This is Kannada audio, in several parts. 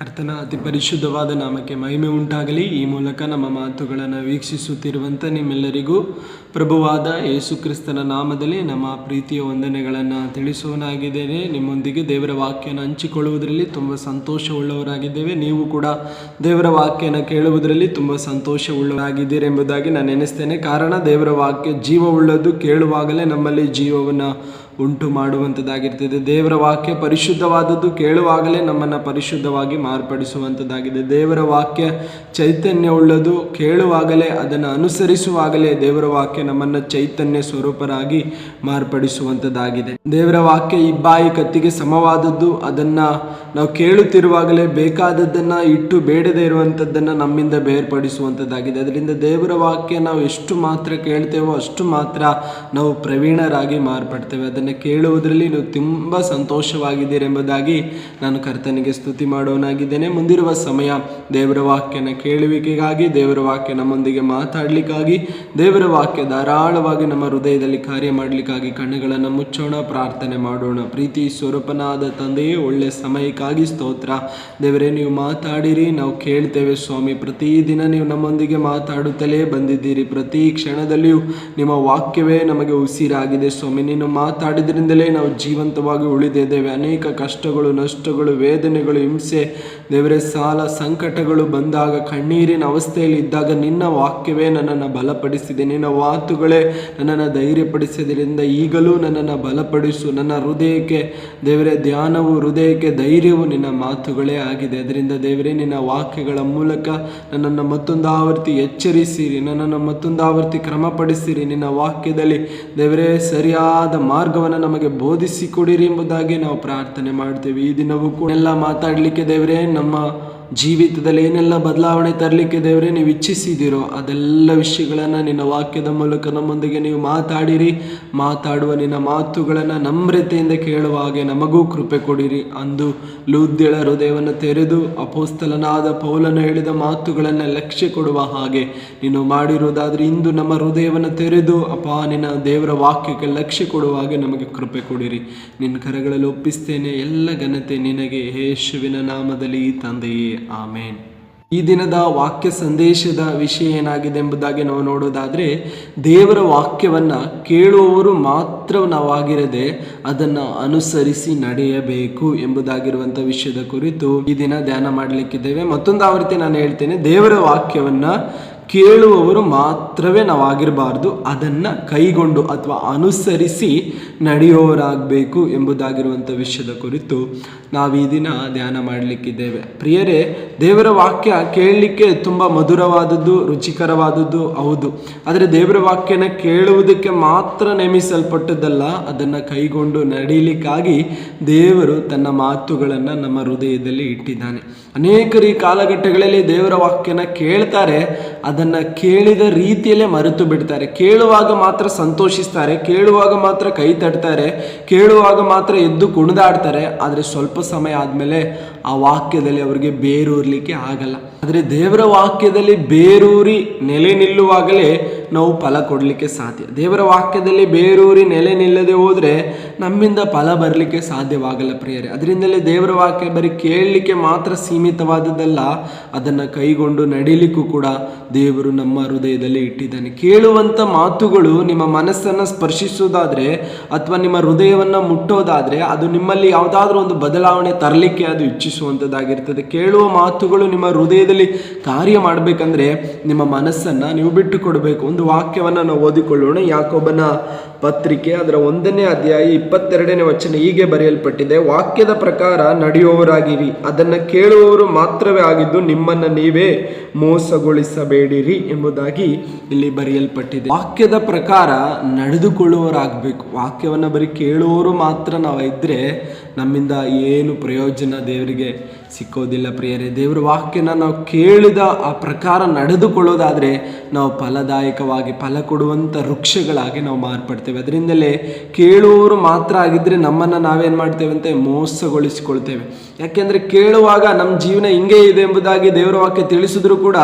ಕರ್ತನ ಅತಿ ಪರಿಶುದ್ಧವಾದ ನಾಮಕ್ಕೆ ಮಹಿಮೆ ಉಂಟಾಗಲಿ. ಈ ಮೂಲಕ ನಮ್ಮ ಮಾತುಗಳನ್ನು ವೀಕ್ಷಿಸುತ್ತಿರುವಂಥ ನಿಮ್ಮೆಲ್ಲರಿಗೂ ಪ್ರಭುವಾದ ಯೇಸು ಕ್ರಿಸ್ತನ ನಾಮದಲ್ಲಿ ನಮ್ಮ ಪ್ರೀತಿಯ ವಂದನೆಗಳನ್ನು ತಿಳಿಸುವನಾಗಿದ್ದೇನೆ ನಿಮ್ಮೊಂದಿಗೆ ದೇವರ ವಾಕ್ಯನ ಹಂಚಿಕೊಳ್ಳುವುದರಲ್ಲಿ ತುಂಬ ಸಂತೋಷವುಳ್ಳವರಾಗಿದ್ದೇವೆ. ನೀವು ಕೂಡ ದೇವರ ವಾಕ್ಯನ ಕೇಳುವುದರಲ್ಲಿ ತುಂಬ ಸಂತೋಷವುಳ್ಳವರಾಗಿದ್ದೀರಿ ಎಂಬುದಾಗಿ ನಾನು ನೆನೆಸ್ತೇನೆ ಕಾರಣ ದೇವರ ವಾಕ್ಯ ಜೀವವುಳ್ಳದ್ದು ಕೇಳುವಾಗಲೇ ನಮ್ಮಲ್ಲಿ ಜೀವವನ್ನು ಉಂಟು ಮಾಡುವಂಥದ್ದಾಗಿರ್ತದೆ ದೇವರ ವಾಕ್ಯ ಪರಿಶುದ್ಧವಾದದ್ದು ಕೇಳುವಾಗಲೇ ನಮ್ಮನ್ನು ಪರಿಶುದ್ಧವಾಗಿ ಮಾರ್ಪಡಿಸುವಂಥದ್ದಾಗಿದೆ ದೇವರ ವಾಕ್ಯ ಚೈತನ್ಯವುಳ್ಳದು ಕೇಳುವಾಗಲೇ ಅದನ್ನು ಅನುಸರಿಸುವಾಗಲೇ ದೇವರ ವಾಕ್ಯ ನಮ್ಮನ್ನು ಚೈತನ್ಯ ಸ್ವರೂಪರಾಗಿ ಮಾರ್ಪಡಿಸುವಂಥದ್ದಾಗಿದೆ ದೇವರ ವಾಕ್ಯ ಇಬ್ಬಾಯಿ ಕತ್ತಿಗೆ ಸಮವಾದದ್ದು ಅದನ್ನು ನಾವು ಕೇಳುತ್ತಿರುವಾಗಲೇ ಬೇಕಾದದ್ದನ್ನು ಇಟ್ಟು ಬೇಡದೇ ಇರುವಂಥದ್ದನ್ನು ನಮ್ಮಿಂದ ಬೇರ್ಪಡಿಸುವಂಥದ್ದಾಗಿದೆ ಅದರಿಂದ ದೇವರ ವಾಕ್ಯ ನಾವು ಎಷ್ಟು ಮಾತ್ರ ಕೇಳ್ತೇವೋ ಅಷ್ಟು ಮಾತ್ರ ನಾವು ಪ್ರವೀಣರಾಗಿ ಮಾರ್ಪಡ್ತೇವೆ. ಅದನ್ನು ಕೇಳುವುದರಲ್ಲಿ ನೀವು ತುಂಬ ಸಂತೋಷವಾಗಿದ್ದೀರಿ ಎಂಬುದಾಗಿ ನಾನು ಕರ್ತನಿಗೆ ಸ್ತುತಿ ಮಾಡೋನಾಗಿದ್ದೇನೆ ಮುಂದಿರುವ ಸಮಯ ದೇವರ ವಾಕ್ಯನ ಕೇಳುವಿಕೆಗಾಗಿ, ದೇವರ ವಾಕ್ಯ ನಮ್ಮೊಂದಿಗೆ ಮಾತಾಡಲಿಕ್ಕಾಗಿ, ದೇವರ ವಾಕ್ಯ ಧಾರಾಳವಾಗಿ ನಮ್ಮ ಹೃದಯದಲ್ಲಿ ಕಾರ್ಯ ಮಾಡಲಿಕ್ಕಾಗಿ ಕಣ್ಣುಗಳನ್ನು ಮುಚ್ಚೋಣ, ಪ್ರಾರ್ಥನೆ ಮಾಡೋಣ. ಪ್ರೀತಿ ಸ್ವರೂಪನಾದ ತಂದೆಯೇ ಒಳ್ಳೆ ಸಮಯಕ್ಕಾಗಿ ಸ್ತೋತ್ರ. ದೇವರೇ, ನೀವು ಮಾತಾಡಿರಿ, ನಾವು ಕೇಳ್ತೇವೆ ಸ್ವಾಮಿ. ಪ್ರತಿದಿನ ನೀವು ನಮ್ಮೊಂದಿಗೆ ಮಾತಾಡುತ್ತಲೇ ಬಂದಿದ್ದೀರಿ. ಪ್ರತಿ ಕ್ಷಣದಲ್ಲಿಯೂ ನಿಮ್ಮ ವಾಕ್ಯವೇ ನಮಗೆ ಉಸಿರಾಗಿದೆ ಸ್ವಾಮಿ. ನೀನು ಮಾತಾಡಿದ್ರಿಂದಲೇ ನಾವು ಜೀವಂತವಾಗಿ ಉಳಿದಿದ್ದೇವೆ. ಅನೇಕ ಕಷ್ಟಗಳು, ನಷ್ಟಗಳು, ವೇದನೆಗಳು, ಹಿಂಸೆ, ದೇವರೇ, ಸಾಲ, ಸಂಕಟಗಳು ಬಂದಾಗ, ಕಣ್ಣೀರಿನ ಅವಸ್ಥೆಯಲ್ಲಿ ಇದ್ದಾಗ ನಿನ್ನ ವಾಕ್ಯವೇ ನನ್ನನ್ನು ಬಲಪಡಿಸಿದೆ. ನಿನ್ನ ಮಾತುಗಳೇ ನನ್ನನ್ನು ಧೈರ್ಯಪಡಿಸಿದ್ರಿಂದ ಈಗಲೂ ನನ್ನನ್ನು ಬಲಪಡಿಸು. ನನ್ನ ಹೃದಯಕ್ಕೆ, ದೇವರೇ, ಧ್ಯಾನವು, ಹೃದಯಕ್ಕೆ ಧೈರ್ಯವು ನಿನ್ನ ಮಾತುಗಳೇ ಆಗಿದೆ. ಅದರಿಂದ ದೇವರೇ, ನಿನ್ನ ವಾಕ್ಯಗಳ ಮೂಲಕ ನನ್ನನ್ನು ಮತ್ತೊಂದು ಆವರ್ತಿ ಎಚ್ಚರಿಸಿರಿ. ನನ್ನನ್ನು ಮತ್ತೊಂದು ಆವರ್ತಿ ಕ್ರಮಪಡಿಸಿರಿ. ನಿನ್ನ ವಾಕ್ಯದಲ್ಲಿ ದೇವರೇ, ಸರಿಯಾದ ಮಾರ್ಗವನ್ನು ನಮಗೆ ಬೋಧಿಸಿಕೊಡಿರಿ ಎಂಬುದಾಗಿ ನಾವು ಪ್ರಾರ್ಥನೆ ಮಾಡ್ತೇವೆ. ಈ ದಿನವೂ ಕೂಡ ಎಲ್ಲ ಮಾತಾಡಲಿಕ್ಕೆ ದೇವರೇ ನಮ್ಮ ಜೀವಿತದಲ್ಲಿ ಏನೆಲ್ಲ ಬದಲಾವಣೆ ತರಲಿಕ್ಕೆ ದೇವರೇ ನೀವು ಇಚ್ಛಿಸಿದ್ದೀರೋ ಅದೆಲ್ಲ ವಿಷಯಗಳನ್ನು ನಿನ್ನ ವಾಕ್ಯದ ಮೂಲಕ ನಮ್ಮೊಂದಿಗೆ ನೀವು ಮಾತಾಡಿರಿ. ಮಾತಾಡುವ ನಿನ್ನ ಮಾತುಗಳನ್ನು ನಮ್ರತೆಯಿಂದ ಕೇಳುವ ಹಾಗೆ ನಮಗೂ ಕೃಪೆ ಕೊಡಿರಿ. ಅಂದು ಲೂದ್ಯಳ ಹೃದಯವನ್ನು ತೆರೆದು ಅಪೋಸ್ತಲನಾದ ಪೌಲನ ಹೇಳಿದ ಮಾತುಗಳನ್ನು ಲಕ್ಷ್ಯ ಕೊಡುವ ಹಾಗೆ ನೀನು ಮಾಡಿರುವುದಾದರೆ ಇಂದು ನಮ್ಮ ಹೃದಯವನ್ನು ತೆರೆದು, ಅಪ್ಪ, ನಿನ್ನ ದೇವರ ವಾಕ್ಯಕ್ಕೆ ಲಕ್ಷ್ಯ ಕೊಡುವ ಹಾಗೆ ನಮಗೆ ಕೃಪೆ ಕೊಡಿರಿ. ನಿನ್ನ ಕರಗಳಲ್ಲಿ ಒಪ್ಪಿಸ್ತೇನೆ. ಎಲ್ಲ ಘನತೆ ನಿನಗೆ. ಯೇಸುವಿನ ನಾಮದಲ್ಲಿ ತಂದೆಯೇ. ಆಮೇನ್. ಈ ದಿನದ ವಾಕ್ಯ ಸಂದೇಶದ ವಿಷಯ ಏನಾಗಿದೆ ಎಂಬುದಾಗಿ ನಾವು ನೋಡೋದಾದರೆ, ದೇವರ ವಾಕ್ಯವನ್ನು ಕೇಳುವವರು ಮಾತ್ರ ನಾವಾಗಿರದೆ ಅದನ್ನು ಅನುಸರಿಸಿ ನಡೆಯಬೇಕು ಎಂಬುದಾಗಿರುವಂಥ ವಿಷಯದ ಕುರಿತು ಈ ದಿನ ಧ್ಯಾನ ಮಾಡಲಿಕ್ಕಿದ್ದೇವೆ. ಮತ್ತೊಂದು ಆವೃತ್ತಿ ನಾನು ಹೇಳ್ತೇನೆ, ದೇವರ ವಾಕ್ಯವನ್ನು ಕೇಳುವವರು ಮಾತ್ರವೇ ನಾವಾಗಿರಬಾರ್ದು, ಅದನ್ನು ಕೈಗೊಂಡು ಅಥವಾ ಅನುಸರಿಸಿ ನಡೆಯುವವರಾಗಬೇಕು ಎಂಬುದಾಗಿರುವಂಥ ವಿಷಯದ ಕುರಿತು ನಾವು ಈ ದಿನ ಧ್ಯಾನ ಮಾಡಲಿಕ್ಕಿದ್ದೇವೆ. ಪ್ರಿಯರೇ, ದೇವರ ವಾಕ್ಯ ಕೇಳಲಿಕ್ಕೆ ತುಂಬ ಮಧುರವಾದದ್ದು, ರುಚಿಕರವಾದದ್ದು ಹೌದು. ಆದರೆ ದೇವರ ವಾಕ್ಯನ ಕೇಳುವುದಕ್ಕೆ ಮಾತ್ರ ನೇಮಿಸಲ್ಪಟ್ಟದ್ದಲ್ಲ, ಅದನ್ನು ಕೈಗೊಂಡು ನಡೀಲಿಕ್ಕಾಗಿ ದೇವರು ತನ್ನ ಮಾತುಗಳನ್ನು ನಮ್ಮ ಹೃದಯದಲ್ಲಿ ಇಟ್ಟಿದ್ದಾನೆ. ಅನೇಕರು ಈ ಕಾಲಘಟ್ಟಗಳಲ್ಲಿ ದೇವರ ವಾಕ್ಯನ ಕೇಳ್ತಾರೆ ಅದನ್ನು ಕೇಳಿದ ರೀತಿಯಲ್ಲೇ ಮರೆತು ಬಿಡ್ತಾರೆ. ಕೇಳುವಾಗ ಮಾತ್ರ ಸಂತೋಷಿಸ್ತಾರೆ, ಕೇಳುವಾಗ ಮಾತ್ರ ಕೈ ತಟ್ತಾರೆ, ಕೇಳುವಾಗ ಮಾತ್ರ ಎದ್ದು ಕುಣಿದಾಡ್ತಾರೆ. ಆದರೆ ಸ್ವಲ್ಪ ಸಮಯ ಆದಮೇಲೆ ಆ ವಾಕ್ಯದಲ್ಲಿ ಅವರಿಗೆ ಬೇರೂರಲಿಕ್ಕೆ ಆಗಲ್ಲ. ಆದರೆ ದೇವರ ವಾಕ್ಯದಲ್ಲಿ ಬೇರೂರಿ ನೆಲೆ ನಿಲ್ಲುವಾಗಲೇ ನಾವು ಫಲ ಕೊಡಲಿಕ್ಕೆ ಸಾಧ್ಯ. ದೇವರ ವಾಕ್ಯದಲ್ಲಿ ಬೇರೂರಿ ನೆಲೆ ನಿಲ್ಲದೆ ಹೋದರೆ ನಮ್ಮಿಂದ ಫಲ ಬರಲಿಕ್ಕೆ ಸಾಧ್ಯವಾಗಲ್ಲ ಪ್ರಿಯರೇ. ಅದರಿಂದಲೇ ದೇವರ ವಾಕ್ಯ ಬರೀ ಕೇಳಲಿಕ್ಕೆ ಮಾತ್ರ ಸೀಮಿತವಾದದ್ದಲ್ಲ, ಅದನ್ನು ಕೈಗೊಂಡು ನಡೀಲಿಕ್ಕೂ ಕೂಡ ದೇವರು ನಮ್ಮ ಹೃದಯದಲ್ಲಿ ಇಟ್ಟಿದ್ದಾನೆ. ಕೇಳುವಂಥ ಮಾತುಗಳು ನಿಮ್ಮ ಮನಸ್ಸನ್ನು ಸ್ಪರ್ಶಿಸೋದಾದರೆ ಅಥವಾ ನಿಮ್ಮ ಹೃದಯವನ್ನು ಮುಟ್ಟೋದಾದರೆ ಅದು ನಿಮ್ಮಲ್ಲಿ ಯಾವುದಾದ್ರೂ ಒಂದು ಬದಲಾವಣೆ ತರಲಿಕ್ಕೆ ಅದು ಇಚ್ಛಿಸುವಂಥದ್ದಾಗಿರ್ತದೆ ಕೇಳುವ ಮಾತುಗಳು ನಿಮ್ಮ ಹೃದಯದಲ್ಲಿ ಕಾರ್ಯ ಮಾಡಬೇಕಂದ್ರೆ ನಿಮ್ಮ ಮನಸ್ಸನ್ನು ನೀವು ಬಿಟ್ಟು ಕೊಡಬೇಕು ಒಂದು ವಾಕ್ಯವನ್ನು ನಾವು ಓದಿಕೊಳ್ಳೋಣ. ಯಾಕೊಬ್ಬನ ಪತ್ರಿಕೆ ಅದರ ಒಂದನೇ ಅಧ್ಯಾಯ ಇಪ್ಪತ್ತೆರಡನೇ ವಚನ ಹೀಗೆ ಬರೆಯಲ್ಪಟ್ಟಿದೆ. ವಾಕ್ಯದ ಪ್ರಕಾರ ನಡೆಯುವವರಾಗಿರಿ. ಅದನ್ನು ಕೇಳುವವರು ಮಾತ್ರವೇ ಆಗಿದ್ದು ನಿಮ್ಮನ್ನು ನೀವೇ ಮೋಸಗೊಳಿಸಬೇಡಿರಿ ಎಂಬುದಾಗಿ ಇಲ್ಲಿ ಬರೆಯಲ್ಪಟ್ಟಿದೆ. ವಾಕ್ಯದ ಪ್ರಕಾರ ನಡೆದುಕೊಳ್ಳುವವರಾಗಬೇಕು. ವಾಕ್ಯವನ್ನು ಬರೀ ಕೇಳುವವರು ಮಾತ್ರ ನಾವು ಇದ್ದರೆ ನಮ್ಮಿಂದ ಏನು ಪ್ರಯೋಜನ ದೇವರಿಗೆ ಸಿಕ್ಕೋದಿಲ್ಲ ಪ್ರಿಯರೇ. ದೇವರ ವಾಕ್ಯನ ನಾವು ಕೇಳಿದ ಆ ಪ್ರಕಾರ ನಡೆದುಕೊಳ್ಳೋದಾದರೆ ನಾವು ಫಲದಾಯಕವಾಗಿ ಫಲ ಕೊಡುವಂಥ ವೃಕ್ಷಗಳಾಗಿ ನಾವು ಮಾರ್ಪಡ್ತೇವೆ. ಅದರಿಂದಲೇ ಕೇಳುವವರು ಮಾತ್ರ ಆಗಿದ್ದರೆ ನಮ್ಮನ್ನು ನಾವೇನು ಮಾಡ್ತೇವೆ ಅಂತ ಮೋಸಗೊಳಿಸಿಕೊಳ್ತೇವೆ. ಯಾಕೆಂದರೆ ಕೇಳುವಾಗ ನಮ್ಮ ಜೀವನ ಹಿಂಗೆ ಇದೆ ಎಂಬುದಾಗಿ ದೇವರ ವಾಕ್ಯ ತಿಳಿಸಿದ್ರೂ ಕೂಡ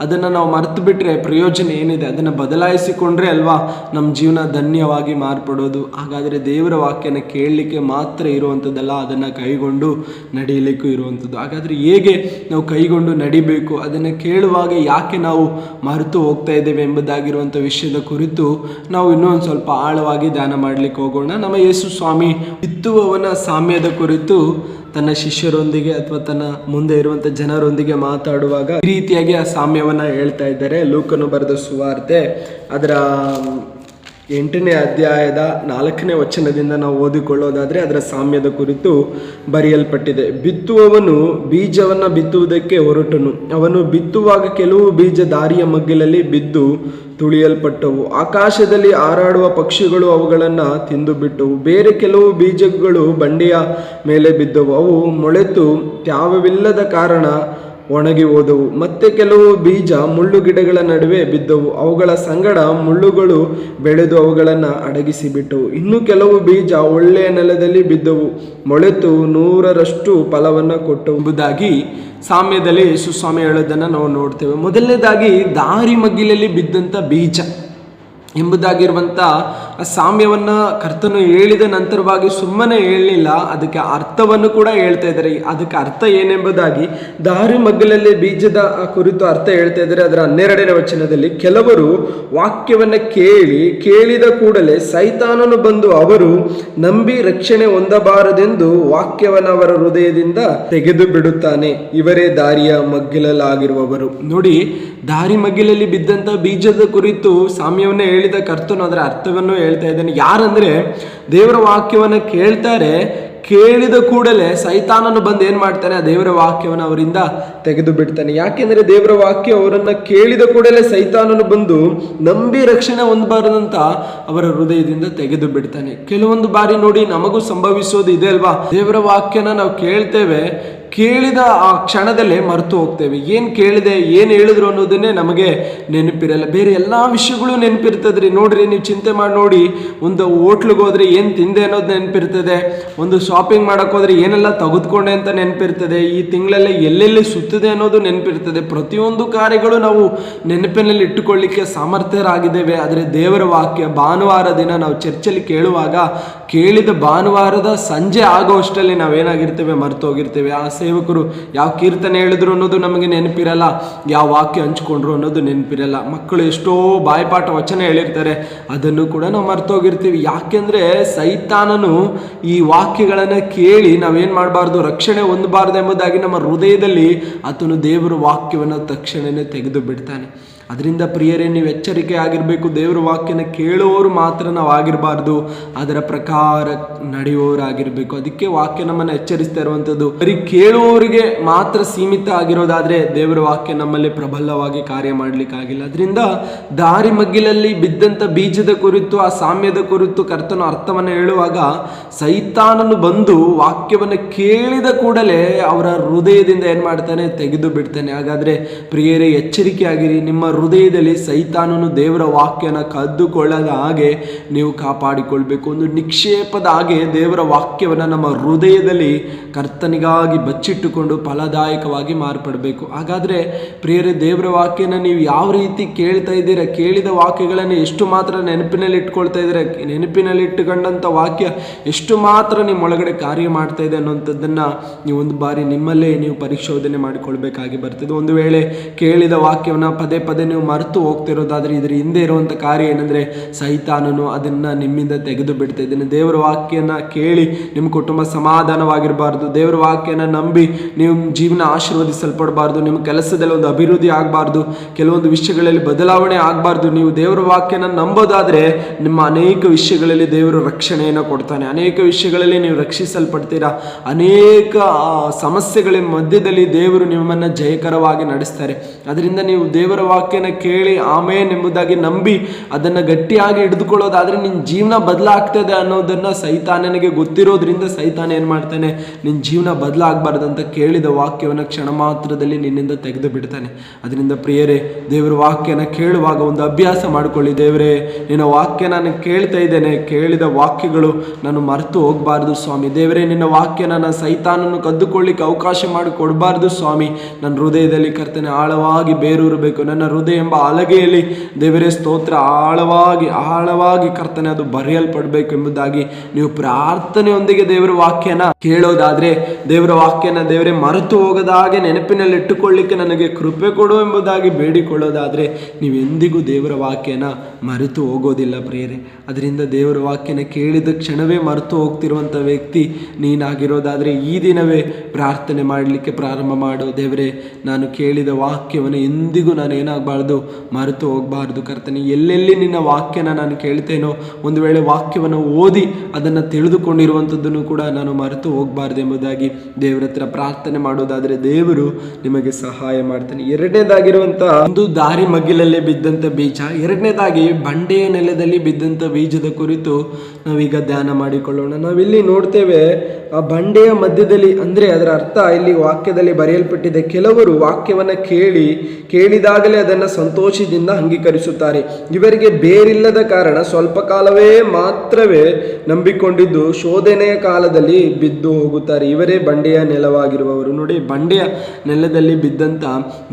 ಅದನ್ನು ನಾವು ಮರೆತು ಬಿಟ್ಟರೆ ಪ್ರಯೋಜನ ಏನಿದೆ? ಅದನ್ನು ಬದಲಾಯಿಸಿಕೊಂಡ್ರೆ ಅಲ್ವಾ ನಮ್ಮ ಜೀವನ ಧನ್ಯವಾಗಿ ಮಾರ್ಪಡೋದು. ಹಾಗಾದರೆ ದೇವರ ವಾಕ್ಯನ ಕೇಳಲಿಕ್ಕೆ ಮಾತ್ರ ಇರುವಂಥದ್ದಲ್ಲ, ಅದನ್ನು ಕೈಗೊಂಡು ನಡೆಯಲಿಕ್ಕೂ ಇರುವಂಥದ್ದು. ಎಂಬುದು ಹಾಗಾದರೆ ಹೇಗೆ ನಾವು ಕೈಗೊಂಡು ನಡಿಬೇಕು? ಅದನ್ನು ಕೇಳುವಾಗ ಯಾಕೆ ನಾವು ಮರೆತು ಹೋಗ್ತಾ ಇದ್ದೇವೆ ಎಂಬುದಾಗಿರುವಂಥ ವಿಷಯದ ಕುರಿತು ನಾವು ಇನ್ನೂ ಒಂದು ಸ್ವಲ್ಪ ಆಳವಾಗಿ ಧ್ಯಾನ ಮಾಡಲಿಕ್ಕೆ ಹೋಗೋಣ. ನಮ್ಮ ಯೇಸು ಸ್ವಾಮಿ ಬಿತ್ತುವವನ ಸಾಮ್ಯದ ಕುರಿತು ತನ್ನ ಶಿಷ್ಯರೊಂದಿಗೆ ಅಥವಾ ತನ್ನ ಮುಂದೆ ಇರುವಂಥ ಜನರೊಂದಿಗೆ ಮಾತಾಡುವಾಗ ಈ ರೀತಿಯಾಗಿ ಆ ಸಾಮ್ಯವನ್ನು ಹೇಳ್ತಾ ಇದ್ದಾರೆ. ಲೂಕನು ಬರೆದ ಸುವಾರ್ತೆ. ಅದರ ಎಂಟನೇ ಅಧ್ಯಾಯದ ನಾಲ್ಕನೇ ವಚನದಿಂದ ನಾವು ಓದಿಕೊಳ್ಳೋದಾದರೆ ಅದರ ಸಾಮ್ಯದ ಕುರಿತು ಬರೆಯಲ್ಪಟ್ಟಿದೆ. ಬಿತ್ತುವವನು ಬೀಜವನ್ನು ಬಿತ್ತುವುದಕ್ಕೆ ಹೊರಟನು. ಅವನು ಬಿತ್ತುವಾಗ ಕೆಲವು ಬೀಜ ದಾರಿಯ ಮಗ್ಗಿಲಲ್ಲಿ ಬಿದ್ದು ತುಳಿಯಲ್ಪಟ್ಟವು. ಆಕಾಶದಲ್ಲಿ ಹಾರಾಡುವ ಪಕ್ಷಿಗಳು ಅವುಗಳನ್ನು ತಿಂದು ಬಿಟ್ಟವು ಬೇರೆ ಕೆಲವು ಬೀಜಗಳು ಬಂಡೆಯ ಮೇಲೆ ಬಿದ್ದವು. ಅವು ಮೊಳೆತು ತ್ಯಾವವಿಲ್ಲದ ಕಾರಣ ಒಣಗಿ ಹೋದವು. ಮತ್ತೆ ಕೆಲವು ಬೀಜ ಮುಳ್ಳು ಗಿಡಗಳ ನಡುವೆ ಬಿದ್ದವು. ಅವುಗಳ ಸಂಗಡ ಮುಳ್ಳುಗಳು ಬೆಳೆದು ಅವುಗಳನ್ನು ಅಡಗಿಸಿಬಿಟ್ಟವು. ಇನ್ನು ಕೆಲವು ಬೀಜ ಒಳ್ಳೆಯ ನೆಲದಲ್ಲಿ ಬಿದ್ದವು. ಮೊಳೆತು ನೂರರಷ್ಟು ಫಲವನ್ನು ಕೊಟ್ಟು ಎಂಬುದಾಗಿ ಸಾಮ್ಯದಲ್ಲಿ ಸುಸ್ವಾಮಿ ಹೇಳೋದನ್ನು ನಾವು ನೋಡ್ತೇವೆ. ಮೊದಲನೇದಾಗಿ ದಾರಿ ಮಗ್ಗಿಲಲ್ಲಿ ಬಿದ್ದಂಥ ಬೀಜ ಎಂಬುದಾಗಿರುವಂಥ ಆ ಸಾಮ್ಯವನ್ನು ಕರ್ತನು ಹೇಳಿದ ನಂತರವಾಗಿ ಸುಮ್ಮನೆ ಹೇಳಲಿಲ್ಲ, ಅದಕ್ಕೆ ಅರ್ಥವನ್ನು ಕೂಡ ಹೇಳ್ತಾ ಇದ್ದಾರೆ. ಅದಕ್ಕೆ ಅರ್ಥ ಏನೆಂಬುದಾಗಿ ದಾರಿ ಮಗ್ಗಲಲ್ಲಿ ಬೀಜದ ಕುರಿತು ಅರ್ಥ ಹೇಳ್ತಾ ಇದ್ದಾರೆ. ಅದರ ಹನ್ನೆರಡನೇ ವಚನದಲ್ಲಿ ಕೆಲವರು ವಾಕ್ಯವನ್ನು ಕೇಳಿ, ಕೇಳಿದ ಕೂಡಲೇ ಸೈತಾನನು ಬಂದು ಅವರು ನಂಬಿ ರಕ್ಷಣೆ ಹೊಂದಬಾರದೆಂದು ವಾಕ್ಯವನ್ನು ಅವರ ಹೃದಯದಿಂದ ತೆಗೆದು ಬಿಡುತ್ತಾನೆ ಇವರೇ ದಾರಿಯ ಮಗ್ಗಿಲಾಗಿರುವವರು ನೋಡಿ, ದಾರಿ ಮಗ್ಗಿಲಲ್ಲಿ ಬಿದ್ದಂಥ ಬೀಜದ ಕುರಿತು ಸಾಮ್ಯವನ್ನು ಹೇಳಿದ ಕರ್ತನು ಅದರ ಅರ್ಥವನ್ನು ಹೇಳ್ತಾ ಇದ್ದಾನೆ. ಯಾರಂದ್ರೆ ದೇವರ ವಾಕ್ಯವನ್ನು ಕೇಳ್ತಾರೆ, ಕೇಳಿದ ಕೂಡಲೇ ಸೈತಾನನು ಬಂದು ಏನು ಮಾಡ್ತಾನೆ? ಆ ದೇವರ ವಾಕ್ಯವನ್ನು ಅವರಿಂದ ತೆಗೆದು ಬಿಡ್ತಾನೆ. ಯಾಕೆಂದ್ರೆ ದೇವರ ವಾಕ್ಯ ಅವರನ್ನ ಕೇಳಿದ ಕೂಡಲೇ ಸೈತಾನನು ಬಂದು ನಂಬಿ ರಕ್ಷಣೆ ಹೊಂದಬಾರದಂತ ಅವರ ಹೃದಯದಿಂದ ತೆಗೆದು ಬಿಡ್ತಾನೆ. ಕೆಲವೊಂದು ಬಾರಿ ನೋಡಿ ನಮಗೂ ಸಂಭವಿಸೋದು ಇದೆ ಅಲ್ವಾ? ದೇವರ ವಾಕ್ಯನ ನಾವು ಕೇಳ್ತೇವೆ ಕೇಳಿದ ಆ ಕ್ಷಣದಲ್ಲೇ ಮರೆತು ಹೋಗ್ತೇವೆ. ಏನು ಕೇಳಿದೆ, ಏನು ಹೇಳಿದ್ರು ಅನ್ನೋದನ್ನೇ ನಮಗೆ ನೆನಪಿರಲ್ಲ. ಬೇರೆ ಎಲ್ಲ ವಿಷಯಗಳು ನೆನಪಿರ್ತದ್ರಿ. ನೋಡ್ರಿ, ನೀವು ಚಿಂತೆ ಮಾಡಿ ನೋಡಿ. ಒಂದು ಹೋಟ್ಲಿಗೆ ಹೋದ್ರೆ ಏನು ತಿಂದೆ ಅನ್ನೋದು ನೆನಪಿರ್ತದೆ. ಒಂದು ಶಾಪಿಂಗ್ ಮಾಡೋಕೆ ಹೋದ್ರೆ ಏನೆಲ್ಲ ತೆಗೆದುಕೊಂಡೆ ಅಂತ ನೆನಪಿರ್ತದೆ. ಈ ತಿಂಗಳಲ್ಲೇ ಎಲ್ಲೆಲ್ಲಿ ಸುತ್ತದೆ ಅನ್ನೋದು ನೆನಪಿರ್ತದೆ. ಪ್ರತಿಯೊಂದು ಕಾರ್ಯಗಳು ನಾವು ನೆನಪಿನಲ್ಲಿ ಇಟ್ಟುಕೊಳ್ಳಿಕ್ಕೆ ಸಾಮರ್ಥ್ಯರಾಗಿದ್ದೇವೆ. ಆದರೆ ದೇವರ ವಾಕ್ಯ, ಭಾನುವಾರ ದಿನ ನಾವು ಚರ್ಚಲ್ಲಿ ಕೇಳುವಾಗ ಕೇಳಿದ ಭಾನುವಾರದ ಸಂಜೆ ಆಗೋ ಅಷ್ಟರಲ್ಲಿ ನಾವೇನಾಗಿರ್ತೇವೆ? ಮರ್ತೋಗಿರ್ತೇವೆ. ಆ ಸೇವಕರು ಯಾವ ಕೀರ್ತನೆ ಹೇಳಿದ್ರು ಅನ್ನೋದು ನಮಗೆ ನೆನಪಿರಲ್ಲ, ಯಾವ ವಾಕ್ಯ ಹಂಚ್ಕೊಂಡ್ರು ಅನ್ನೋದು ನೆನಪಿರಲ್ಲ. ಮಕ್ಕಳು ಎಷ್ಟೋ ಬಾಯ್ಪಾಠ ವಚನ ಹೇಳಿರ್ತಾರೆ, ಅದನ್ನು ಕೂಡ ನಾವು ಮರ್ತೋಗಿರ್ತೀವಿ. ಯಾಕೆಂದ್ರೆ ಸೈತಾನನು ಈ ವಾಕ್ಯಗಳನ್ನು ಕೇಳಿ ನಾವೇನು ಮಾಡಬಾರ್ದು, ರಕ್ಷಣೆ ಹೊಂದಬಾರ್ದು ಎಂಬುದಾಗಿ ನಮ್ಮ ಹೃದಯದಲ್ಲಿ ಆತನು ದೇವರ ವಾಕ್ಯವನ್ನು ತಕ್ಷಣನೇ ತೆಗೆದು ಬಿಡ್ತಾನೆ. ಅದರಿಂದ ಪ್ರಿಯರೇ, ನೀವು ಎಚ್ಚರಿಕೆ ಆಗಿರಬೇಕು. ದೇವರ ವಾಕ್ಯನ ಕೇಳುವವರು ಮಾತ್ರ ನಾವು ಆಗಿರಬಾರ್ದು ಅದರ ಪ್ರಕಾರ ನಡೆಯುವವರಾಗಿರಬೇಕು. ಅದಕ್ಕೆ ವಾಕ್ಯ ನಮ್ಮನ್ನು ಎಚ್ಚರಿಸ್ತಾ ಇರುವಂಥದ್ದು. ಬರೀ ಕೇಳುವವರಿಗೆ ಮಾತ್ರ ಸೀಮಿತ ಆಗಿರೋದಾದರೆ ದೇವರ ವಾಕ್ಯ ನಮ್ಮಲ್ಲಿ ಪ್ರಬಲವಾಗಿ ಕಾರ್ಯ ಮಾಡಲಿಕ್ಕಾಗಿಲ್ಲ. ಅದರಿಂದ ದಾರಿ ಮಗ್ಗಿಲಲ್ಲಿ ಬಿದ್ದಂಥ ಬೀಜದ ಕುರಿತು, ಆ ಸಾಮ್ಯದ ಕುರಿತು ಕರ್ತನು ಅರ್ಥವನ್ನು ಹೇಳುವಾಗ ಸೈತಾನನು ಬಂದು ವಾಕ್ಯವನ್ನು ಕೇಳಿದ ಕೂಡಲೇ ಅವರ ಹೃದಯದಿಂದ ಏನು ಮಾಡ್ತಾನೆ? ತೆಗೆದು ಬಿಡ್ತಾನೆ. ಹಾಗಾದರೆ ಪ್ರಿಯರೇ, ಎಚ್ಚರಿಕೆ ಆಗಿರಿ. ನಿಮ್ಮ ಹೃದಯದಲ್ಲಿ ಸೈತಾನನು ದೇವರ ವಾಕ್ಯನ ಕದ್ದುಕೊಳ್ಳದ ಹಾಗೆ ನೀವು ಕಾಪಾಡಿಕೊಳ್ಬೇಕು. ಒಂದು ನಿಕ್ಷೇಪದ ಹಾಗೆ ದೇವರ ವಾಕ್ಯವನ್ನು ನಮ್ಮ ಹೃದಯದಲ್ಲಿ ಕರ್ತನಿಗಾಗಿ ಬಚ್ಚಿಟ್ಟುಕೊಂಡು ಫಲದಾಯಕವಾಗಿ ಮಾರ್ಪಡಬೇಕು. ಹಾಗಾದರೆ ಪ್ರಿಯರೇ, ದೇವರ ವಾಕ್ಯನ ನೀವು ಯಾವ ರೀತಿ ಕೇಳ್ತಾ ಇದ್ದೀರಾ? ಕೇಳಿದ ವಾಕ್ಯಗಳನ್ನು ಎಷ್ಟು ಮಾತ್ರ ನೆನಪಿನಲ್ಲಿ ಇಟ್ಕೊಳ್ತಾ ಇದ್ದೀರಾ? ನೆನಪಿನಲ್ಲಿ ಇಟ್ಟುಕೊಂಡಂಥ ವಾಕ್ಯ ಎಷ್ಟು ಮಾತ್ರ ನಿಮ್ಮ ಒಳಗಡೆ ಕಾರ್ಯ ಮಾಡ್ತಾ ಇದೆ ಅನ್ನೋಂಥದ್ದನ್ನು ನೀವು ಒಂದು ಬಾರಿ ನಿಮ್ಮಲ್ಲೇ ನೀವು ಪರಿಶೋಧನೆ ಮಾಡಿಕೊಳ್ಬೇಕಾಗಿ ಬರ್ತದೆ. ಒಂದು ವೇಳೆ ಕೇಳಿದ ವಾಕ್ಯವನ್ನು ಪದೇ ಪದೇ ನೀವು ಮರೆತು ಹೋಗ್ತಿರೋದಾದ್ರೆ ಇದ್ರ ಹಿಂದೆ ಇರುವಂಥ ಕಾರ್ಯ ಏನಂದರೆ ಸೈತಾನನು ಅದನ್ನು ನಿಮ್ಮಿಂದ ತೆಗೆದು ಬಿಡ್ತಾ ಇದ್ದೇನೆ. ದೇವರ ವಾಕ್ಯನ ಕೇಳಿ ನಿಮ್ಮ ಕುಟುಂಬ ಸಮಾಧಾನವಾಗಿರಬಾರ್ದು. ದೇವರ ವಾಕ್ಯನ ನಂಬಿ ನಿಮ್ಮ ಜೀವನ ಆಶೀರ್ವದಿಸಲ್ಪಡಬಾರ್ದು. ನಿಮ್ಮ ಕೆಲಸದಲ್ಲಿ ಒಂದು ಅಭಿವೃದ್ಧಿ ಆಗಬಾರ್ದು. ಕೆಲವೊಂದು ವಿಷಯಗಳಲ್ಲಿ ಬದಲಾವಣೆ ಆಗಬಾರ್ದು. ನೀವು ದೇವರ ವಾಕ್ಯನ ನಂಬೋದಾದರೆ ನಿಮ್ಮ ಅನೇಕ ವಿಷಯಗಳಲ್ಲಿ ದೇವರು ರಕ್ಷಣೆಯನ್ನು ಕೊಡ್ತಾನೆ. ಅನೇಕ ವಿಷಯಗಳಲ್ಲಿ ನೀವು ರಕ್ಷಿಸಲ್ಪಡ್ತೀರಾ? ಅನೇಕ ಸಮಸ್ಯೆಗಳ ಮಧ್ಯದಲ್ಲಿ ದೇವರು ನಿಮ್ಮನ್ನು ಜಯಕರವಾಗಿ ನಡೆಸ್ತಾರೆ. ಅದರಿಂದ ನೀವು ದೇವರ ವಾಕ್ಯನ ಕೇಳಿ ಆಮೇನ್ ಎಂಬುದಾಗಿ ನಂಬಿ ಅದನ್ನು ಗಟ್ಟಿಯಾಗಿ ಹಿಡಿದುಕೊಳ್ಳೋದಾದ್ರೆ ನಿನ್ನ ಜೀವನ ಬದಲಾಗ್ತದೆ ಅನ್ನೋದನ್ನು ಸೈತಾನನಿಗೆ ಗೊತ್ತಿರೋದ್ರಿಂದ ಸೈತಾನ ಏನು ಮಾಡ್ತಾನೆ ನಿನ್ನ ಜೀವನ ಅಂತ ಕೇಳಿದ ವಾಕ್ಯವನ್ನು ಕ್ಷಣ ಮಾತ್ರದಲ್ಲಿ ನಿನ್ನಿಂದ ತೆಗೆದು ಬಿಡ್ತಾನೆ. ಅದರಿಂದ ಪ್ರಿಯರೇ, ದೇವರ ವಾಕ್ಯನ ಕೇಳುವಾಗ ಒಂದು ಅಭ್ಯಾಸ ಮಾಡಿಕೊಳ್ಳಿ. ದೇವರೇ, ನಿನ್ನ ವಾಕ್ಯ ನಾನು ಕೇಳ್ತಾ ಇದ್ದೇನೆ, ಕೇಳಿದ ವಾಕ್ಯಗಳು ನಾನು ಮರೆತು ಹೋಗಬಾರ್ದು ಸ್ವಾಮಿ. ದೇವರೇ, ನಿನ್ನ ವಾಕ್ಯ ನನ್ನ ಸೈತಾನನ್ನು ಕದ್ದುಕೊಳ್ಳಿಕ್ಕೆ ಅವಕಾಶ ಮಾಡಿ ಕೊಡಬಾರ್ದು ಸ್ವಾಮಿ. ನನ್ನ ಹೃದಯದಲ್ಲಿ ಕರ್ತನೆ ಆಳವಾಗಿ ಬೇರೂರಬೇಕು. ನನ್ನ ಹೃದಯ ಎಂಬ ಹಲಗೆಯಲ್ಲಿ ದೇವರೇ ಸ್ತೋತ್ರ ಆಳವಾಗಿ ಆಳವಾಗಿ ಕರ್ತನೆ ಅದು ಬರೆಯಲ್ಪಡಬೇಕು ಎಂಬುದಾಗಿ ನೀವು ಪ್ರಾರ್ಥನೆಯೊಂದಿಗೆ ದೇವರ ವಾಕ್ಯನ ಕೇಳೋದಾದ್ರೆ ದೇವರ ವಾಕ್ಯನ ದೇವರೇ ಮರೆತು ಹೋಗದ ಹಾಗೆ ನೆನಪಿನಲ್ಲಿ ಇಟ್ಟುಕೊಳ್ಳಿಕ್ಕೆ ನನಗೆ ಕೃಪೆ ಕೊಡು ಎಂಬುದಾಗಿ ಬೇಡಿಕೊಳ್ಳೋದಾದ್ರೆ ನೀವು ಎಂದಿಗೂ ದೇವರ ವಾಕ್ಯನ ಮರೆತು ಹೋಗೋದಿಲ್ಲ ಪ್ರೇರೇ ಅದರಿಂದ ದೇವರ ವಾಕ್ಯನ ಕೇಳಿದ ಕ್ಷಣವೇ ಮರೆತು ಹೋಗ್ತಿರುವಂಥ ವ್ಯಕ್ತಿ ನೀನಾಗಿರೋದಾದರೆ ಈ ದಿನವೇ ಪ್ರಾರ್ಥನೆ ಮಾಡಲಿಕ್ಕೆ ಪ್ರಾರಂಭ ಮಾಡು ದೇವರೇ. ನಾನು ಕೇಳಿದ ವಾಕ್ಯವನ್ನು ಎಂದಿಗೂ ನಾನು ಏನಾಗಬಾರ್ದು ಮರೆತು ಹೋಗಬಾರ್ದು ಕರ್ತನೆ. ಎಲ್ಲೆಲ್ಲಿ ನಿನ್ನ ವಾಕ್ಯನ ನಾನು ಕೇಳ್ತೇನೋ, ಒಂದು ವೇಳೆ ವಾಕ್ಯವನ್ನು ಓದಿ ಅದನ್ನು ತಿಳಿದುಕೊಂಡಿರುವಂಥದ್ದನ್ನು ಕೂಡ ನಾನು ಮರೆತು ಹೋಗಬಾರ್ದು ಎಂಬುದಾಗಿ ದೇವರ ಹತ್ರ ಪ್ರಾರ್ಥನೆ ಮಾಡೋದಾದರೆ ದೇವರು ನಿಮಗೆ ಸಹಾಯ ಮಾಡ್ತಾನೆ. ಎರಡನೇದಾಗಿರುವಂಥ ಒಂದು ದಾರಿ ಮಗ್ಗಿಲಲ್ಲೇ ಬಿದ್ದಂಥ ಬೀಜ, ಎರಡನೇದಾಗಿ ಬಂಡೆಯ ನೆಲದಲ್ಲಿ ಬಿದ್ದಂಥ ಬೀಜದ ಕುರಿತು ನಾವೀಗ ಧ್ಯಾನ ಮಾಡಿಕೊಳ್ಳೋಣ. ನಾವಿಲ್ಲಿ ನೋಡ್ತೇವೆ, ಆ ಬಂಡೆಯ ಮಧ್ಯದಲ್ಲಿ ಅಂದರೆ ಅದರ ಅರ್ಥ ಇಲ್ಲಿ ವಾಕ್ಯದಲ್ಲಿ ಬರೆಯಲ್ಪಟ್ಟಿದೆ, ಕೆಲವರು ವಾಕ್ಯವನ್ನು ಕೇಳಿ, ಕೇಳಿದಾಗಲೇ ಅದನ್ನು ಸಂತೋಷದಿಂದ ಅಂಗೀಕರಿಸುತ್ತಾರೆ. ಇವರಿಗೆ ಬೇರಿಲ್ಲದ ಕಾರಣ ಸ್ವಲ್ಪ ಕಾಲವೇ ಮಾತ್ರವೇ ನಂಬಿಕೊಂಡಿದ್ದು ಶೋಧನೆಯ ಕಾಲದಲ್ಲಿ ಬಿದ್ದು ಹೋಗುತ್ತಾರೆ. ಇವರೇ ಬಂಡೆಯ ನೆಲವಾಗಿರುವವರು. ನೋಡಿ, ಬಂಡೆಯ ನೆಲದಲ್ಲಿ ಬಿದ್ದಂಥ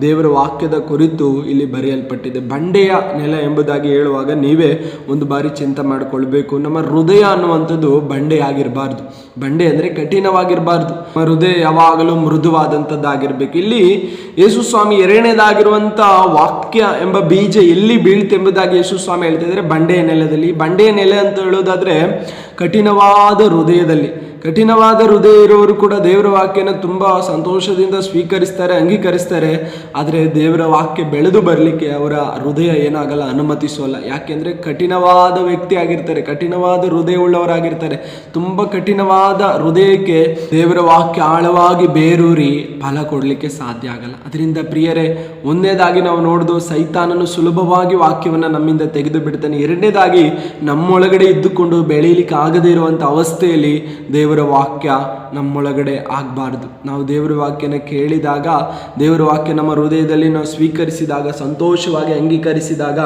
ದೇವರ ವಾಕ್ಯದ ಕುರಿತು ಇಲ್ಲಿ ಬರೆಯಲ್ಪಟ್ಟಿದೆ. ಬಂಡೆಯ ನೆಲ ಎಂಬುದಾಗಿ ಹೇಳುವಾಗ ನೀವೇ ಒಂದು ಬಾರಿ ಚಿಂತೆ ಮಾಡಿಕೊಳ್ಬೇಕು. ನಮ್ಮ ಹೃದಯ ಅನ್ನುವಂಥದ್ದು ಬಂಡೆಯಾಗಿರಬಾರ್ದು. ಬಂಡೆ ಅಂದರೆ ಕಠಿಣವಾಗಿರಬಾರ್ದು. ನಮ್ಮ ಹೃದಯ ಯಾವಾಗಲೂ ಮೃದುವಾದಂಥದ್ದಾಗಿರಬೇಕು. ಇಲ್ಲಿ ಯೇಸು ಸ್ವಾಮಿ ಎರಡನೇದಾಗಿರುವಂಥ ವಾಕ್ಯ ಎಂಬ ಬೀಜ ಎಲ್ಲಿ ಬೀಳ್ತೆಂಬುದಾಗಿ ಯೇಸು ಸ್ವಾಮಿ ಹೇಳ್ತಾ ಇದ್ದಾರೆ ಬಂಡೆಯ ನೆಲದಲ್ಲಿ. ಬಂಡೆಯ ನೆಲೆ ಅಂತ ಹೇಳೋದಾದ್ರೆ ಕಠಿಣವಾದ ಹೃದಯದಲ್ಲಿ. ಕಠಿಣವಾದ ಹೃದಯ ಇರೋರು ಕೂಡ ದೇವರ ವಾಕ್ಯನ ತುಂಬ ಸಂತೋಷದಿಂದ ಸ್ವೀಕರಿಸ್ತಾರೆ, ಅಂಗೀಕರಿಸ್ತಾರೆ. ಆದರೆ ದೇವರ ವಾಕ್ಯ ಬೆಳೆದು ಬರಲಿಕ್ಕೆ ಅವರ ಹೃದಯ ಏನಾಗಲ್ಲ ಅನುಮತಿಸೋಲ್ಲ ಯಾಕೆಂದರೆ ಕಠಿಣವಾದ ವ್ಯಕ್ತಿ ಆಗಿರ್ತಾರೆ, ಕಠಿಣವಾದ ಹೃದಯ ಉಳ್ಳವರಾಗಿರ್ತಾರೆ. ತುಂಬ ಕಠಿಣವಾದ ಹೃದಯಕ್ಕೆ ದೇವರ ವಾಕ್ಯ ಆಳವಾಗಿ ಬೇರೂರಿ ಫಲ ಕೊಡಲಿಕ್ಕೆ ಸಾಧ್ಯ ಆಗಲ್ಲ. ಅದರಿಂದ ಪ್ರಿಯರೇ ಒಂದೇದಾಗಿ ನಾವು ನೋಡಿದು ಸೈತಾನನು ಸುಲಭವಾಗಿ ವಾಕ್ಯವನ್ನು ನಮ್ಮಿಂದ ತೆಗೆದು ಬಿಡ್ತಾನೆ ಎರಡನೇದಾಗಿ ನಮ್ಮೊಳಗಡೆ ಇದ್ದುಕೊಂಡು ಬೆಳೀಲಿಕ್ಕೆ ಆಗದೇ ಇರುವಂಥ ಅವಸ್ಥೆಯಲ್ಲಿ ದೇವರ ವಾಕ್ಯ ನಮ್ಮೊಳಗಡೆ ಆಗಬಾರ್ದು. ನಾವು ದೇವರ ವಾಕ್ಯನ ಕೇಳಿದಾಗ, ದೇವರ ವಾಕ್ಯ ನಮ್ಮ ಹೃದಯದಲ್ಲಿ ನಾವು ಸ್ವೀಕರಿಸಿದಾಗ, ಸಂತೋಷವಾಗಿ ಅಂಗೀಕರಿಸಿದಾಗ